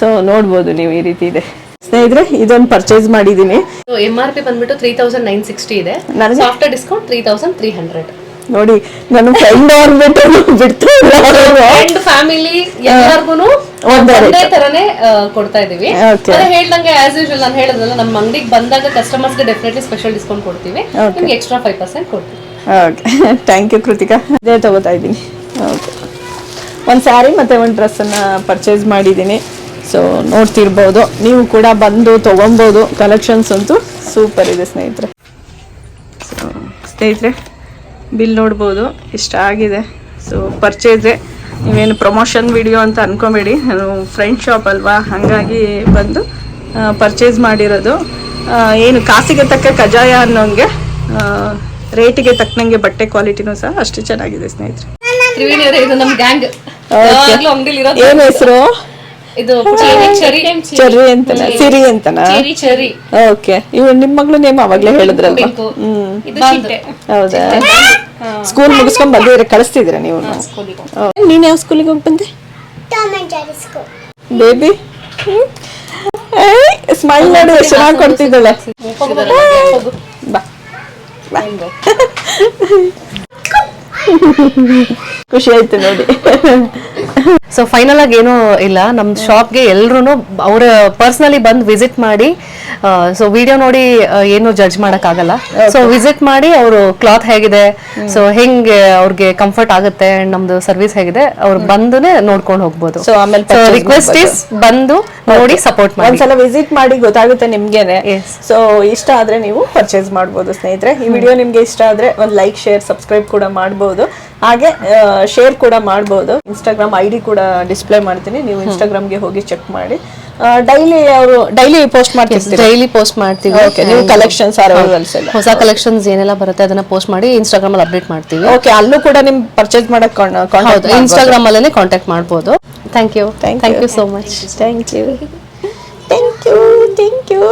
[SPEAKER 1] ಸೊ ನೋಡ್ಬೋದು ನೀವು ಈ ರೀತಿ ಇದೆ. ಸ್ನೇಹಿತರೆ ಇದೊಂದು ಪರ್ಚೇಸ್ ಮಾಡಿದ್ದೀನಿ.
[SPEAKER 2] ಎಂ ಆರ್ ಪಿ ಬಂದ್ಬಿಟ್ಟು ತ್ರೀ ತೌಸಂಡ್ ನೈನ್ ಸಿಕ್ಸ್ಟಿ ಇದೆ.
[SPEAKER 1] ನನಗೆ?
[SPEAKER 2] After discount three thousand three hundred
[SPEAKER 1] ನೋಡಿ ನನ್ನ ಫ್ರೆಂಡ್ ಅವ್ರ್ಬಿಟ್ಟು ಬಿಡ್ತಾ ಇಲ್ಲ.
[SPEAKER 2] ಫ್ರೆಂಡ್ ಫ್ಯಾಮಿಲಿ ಎಲ್ಲರಿಗೂ
[SPEAKER 1] ಒಂದೇ.
[SPEAKER 2] ತರನೇ ಕೊಡ್ತಾ ಇದೀವಿ ಅದೇ ಹೇಳ್ದಂಗೆ ಆಸ್ ಯೂಶುವಲ್ ನಾನು ಹೇಳಿದ್ರಲ್ಲ ನಮ್ಮ ಅಂಗಡಿಗೆ ಬಂದಾಗ ಕಸ್ಟಮರ್ಸ್ಗೆ ಡೆಫಿನೆಟ್ಲಿ ಸ್ಪೆಷಲ್ ಡಿಸ್ಕೌಂಟ್ ಕೊಡ್ತೀವಿ. ನಿಮ್ಗೆ ಎಕ್ಸ್ಟ್ರಾ ಫೈವ್ ಪರ್ಸೆಂಟ್ ಕೊಡ್ತೀವಿ.
[SPEAKER 1] ಓಕೆ ಥ್ಯಾಂಕ್ ಯು ಕೃತಿಕಾ ಇದೇ ತಗೋತಾ ಇದ್ದೀನಿ. ಓಕೆ ಒಂದು ಸ್ಯಾರಿ ಮತ್ತು ಒಂದು ಡ್ರೆಸ್ಸನ್ನು ಪರ್ಚೇಸ್ ಮಾಡಿದ್ದೀನಿ. ಸೊ ನೋಡ್ತಿರ್ಬೋದು. ನೀವು ಕೂಡ ಬಂದು ತೊಗೊಬೋದು. ಕಲೆಕ್ಷನ್ಸ್ ಅಂತೂ ಸೂಪರ್ ಇದೆ, ಸ್ನೇಹಿತರೆ. ಸೊ ಸ್ನೇಹಿತರೆ, ಬಿಲ್ ನೋಡ್ಬೋದು. ಇಷ್ಟ ಆಗಿದೆ. ಸೊ ಪರ್ಚೇಸೇ ನೀವೇನು ಪ್ರಮೋಷನ್ ವಿಡಿಯೋ ಅಂತ ಅಂದ್ಕೊಬೇಡಿ ನಾನು ಫ್ರೆಂಡ್ ಶಾಪ್ ಅಲ್ವಾ? ಹಾಗಾಗಿ ಬಂದು ಪರ್ಚೇಸ್ ಮಾಡಿರೋದು. ಏನು ಕಾಸಿಗೆ ತಕ್ಕ ಕಜಾಯ ಅನ್ನೋಂಗೆ ರೇಟಿಗೆ ತಕ್ಕನಂಗೆ ಬಟ್ಟೆ ಕ್ವಾಲಿಟಿನೂ ಸಹ ಅಷ್ಟು ಚೆನ್ನಾಗಿದೆ ಸ್ನೇಹಿತರೆ.
[SPEAKER 2] ತ್ರಿವೇಣಿ ಅವರೇ ಇದು ನಮ್ಮ ಗ್ಯಾಂಗ್ ಅಂಗಡಿಲಿ ಇರೋದು
[SPEAKER 1] ಏನು ಹೆಸರು?
[SPEAKER 2] ಇದು ಚೆರಿ
[SPEAKER 1] ಚೆರ್ರಿ ಅಂತನ? ಸಿರಿ ಅಂತನಾ?
[SPEAKER 2] ಚೆರಿ
[SPEAKER 1] ಓಕೆ ಇವ್ ನಿಮ್ಮ ಮಗಳು ನೇಮ್ ಅವಾಗ್ಲೇ ಹೇಳಿದ್ರಲ್ಲ ಹ್ಮ್. ಹೌದಾ? ಸ್ಕೂಲ್ ಮುಗಿಸ್ಕೊಂಡ್ ಬಂದಿದ್ರೆ ಕಳಿಸ್ತಿದ್ರ ನೀವು? ನೀನ್ ಯಾವ ಸ್ಕೂಲಿಗೆ ಹೋಗಿ ಬಂದೆ? ಬೇಬಿ ಸ್ಮೈಲ್ ನೋಡಿ ಎಷ್ಟು ಚೆನ್ನಾಗಿ ಕೊಡ್ತಿದ್ದಾಳೆ. ಬಾ. ಖುಷಿ ಆಯ್ತು ನೋಡಿ.
[SPEAKER 2] ಸೊ ಫೈನಲ್ ಆಗಿ ಏನೂ ಇಲ್ಲ. ನಮ್ ಶಾಪ್ಗೆ ಎಲ್ರು ಅವ್ರ ಪರ್ಸನಲಿ ಬಂದು ವಿಸಿಟ್ ಮಾಡಿ ಸೊ ವಿಡಿಯೋ ನೋಡಿ ಏನು ಜಡ್ಜ್ ಮಾಡಕ್ ಆಗಲ್ಲ ಸೊ ವಿಸಿಟ್ ಮಾಡಿ ಅವರು ಕ್ಲಾತ್ ಹೇಗಿದೆ. ಸೊ ಹೆಂಗೆ ಅವ್ರಿಗೆ ಕಂಫರ್ಟ್ ಆಗುತ್ತೆ ಅಂಡ್ ನಮ್ದು ಸರ್ವಿಸ್ ಹೇಗಿದೆ ಅವ್ರು ಬಂದುನೇ ನೋಡ್ಕೊಂಡು ಹೋಗ್ಬೋದು.
[SPEAKER 1] ಸೊ ಆಮೇಲೆ
[SPEAKER 2] ರಿಕ್ವೆಸ್ಟ್ ಇಸ್ ಬಂದು ನೋಡಿ ಸಪೋರ್ಟ್ ಮಾಡಿ.
[SPEAKER 1] ಒಂದ್ಸಲ ವಿಸಿಟ್ ಮಾಡಿ ಗೊತ್ತಾಗುತ್ತೆ ನಿಮ್ಗೆನೆ. ಸೊ ಇಷ್ಟ ಆದ್ರೆ ನೀವು ಪರ್ಚೇಸ್ ಮಾಡ್ಬೋದು ಸ್ನೇಹಿತರೆ. ಈ ವಿಡಿಯೋ ನಿಮ್ಗೆ ಇಷ್ಟ ಆದ್ರೆ ಒಂದು ಲೈಕ್ ಶೇರ್ ಸಬ್ಸ್ಕ್ರೈಬ್ ಕೂಡ ಮಾಡ್ಬೋದು. ಹಾಗೆ ಶೇರ್ ಕೂಡ ಮಾಡ್ಬೋದು. ಇನ್ಸ್ಟಾಗ್ರಾಮ್ ಐ ಡಿ ಕೂಡ ಡಿಸ್ಪ್ಲೇ ಮಾಡ್ತೀನಿ. ನೀವು ಇನ್ಸ್ಟಾಗ್ರಾಮ್ಗೆ ಹೋಗಿ ಚೆಕ್ ಮಾಡಿ. ಡೈಲಿ ಅವರು ಡೈಲಿ ಪೋಸ್ಟ್ ಮಾಡ್ತೀವಿ
[SPEAKER 2] ಡೈಲಿ ಪೋಸ್ಟ್ ಮಾಡ್ತೀವಿ.
[SPEAKER 1] ಓಕೆ ನೀವು ಕಲೆಕ್ಷನ್ಸ್ ಅರೈವಲ್ಸ್ ಎಲ್ಲ
[SPEAKER 2] ಹೊಸ ಕಲೆಕ್ಷನ್ಸ್ ಏನೆಲ್ಲ ಬರುತ್ತೆ ಅದನ್ನ ಪೋಸ್ಟ್ ಮಾಡಿ ಇನ್ಸ್ಟಾಗ್ರಾಮ್ ಅಲ್ಲಿ ಅಪ್ಡೇಟ್ ಮಾಡ್ತೀವಿ.
[SPEAKER 1] ಓಕೆ ಅಲ್ಲೂ ಕೂಡ ನಿಮ್ ಪರ್ಚೇಸ್ ಮಾಡಕ್ ಕಾಂಟ್ಯಾಕ್ಟ್
[SPEAKER 2] ಇನ್ಸ್ಟಾಗ್ರಾಮ್ ಅಲ್ಲೇ ಕಾಂಟ್ಯಾಕ್ಟ್ ಮಾಡ್ಬೋದು. Thank you thank you so much
[SPEAKER 1] thank you thank you thank you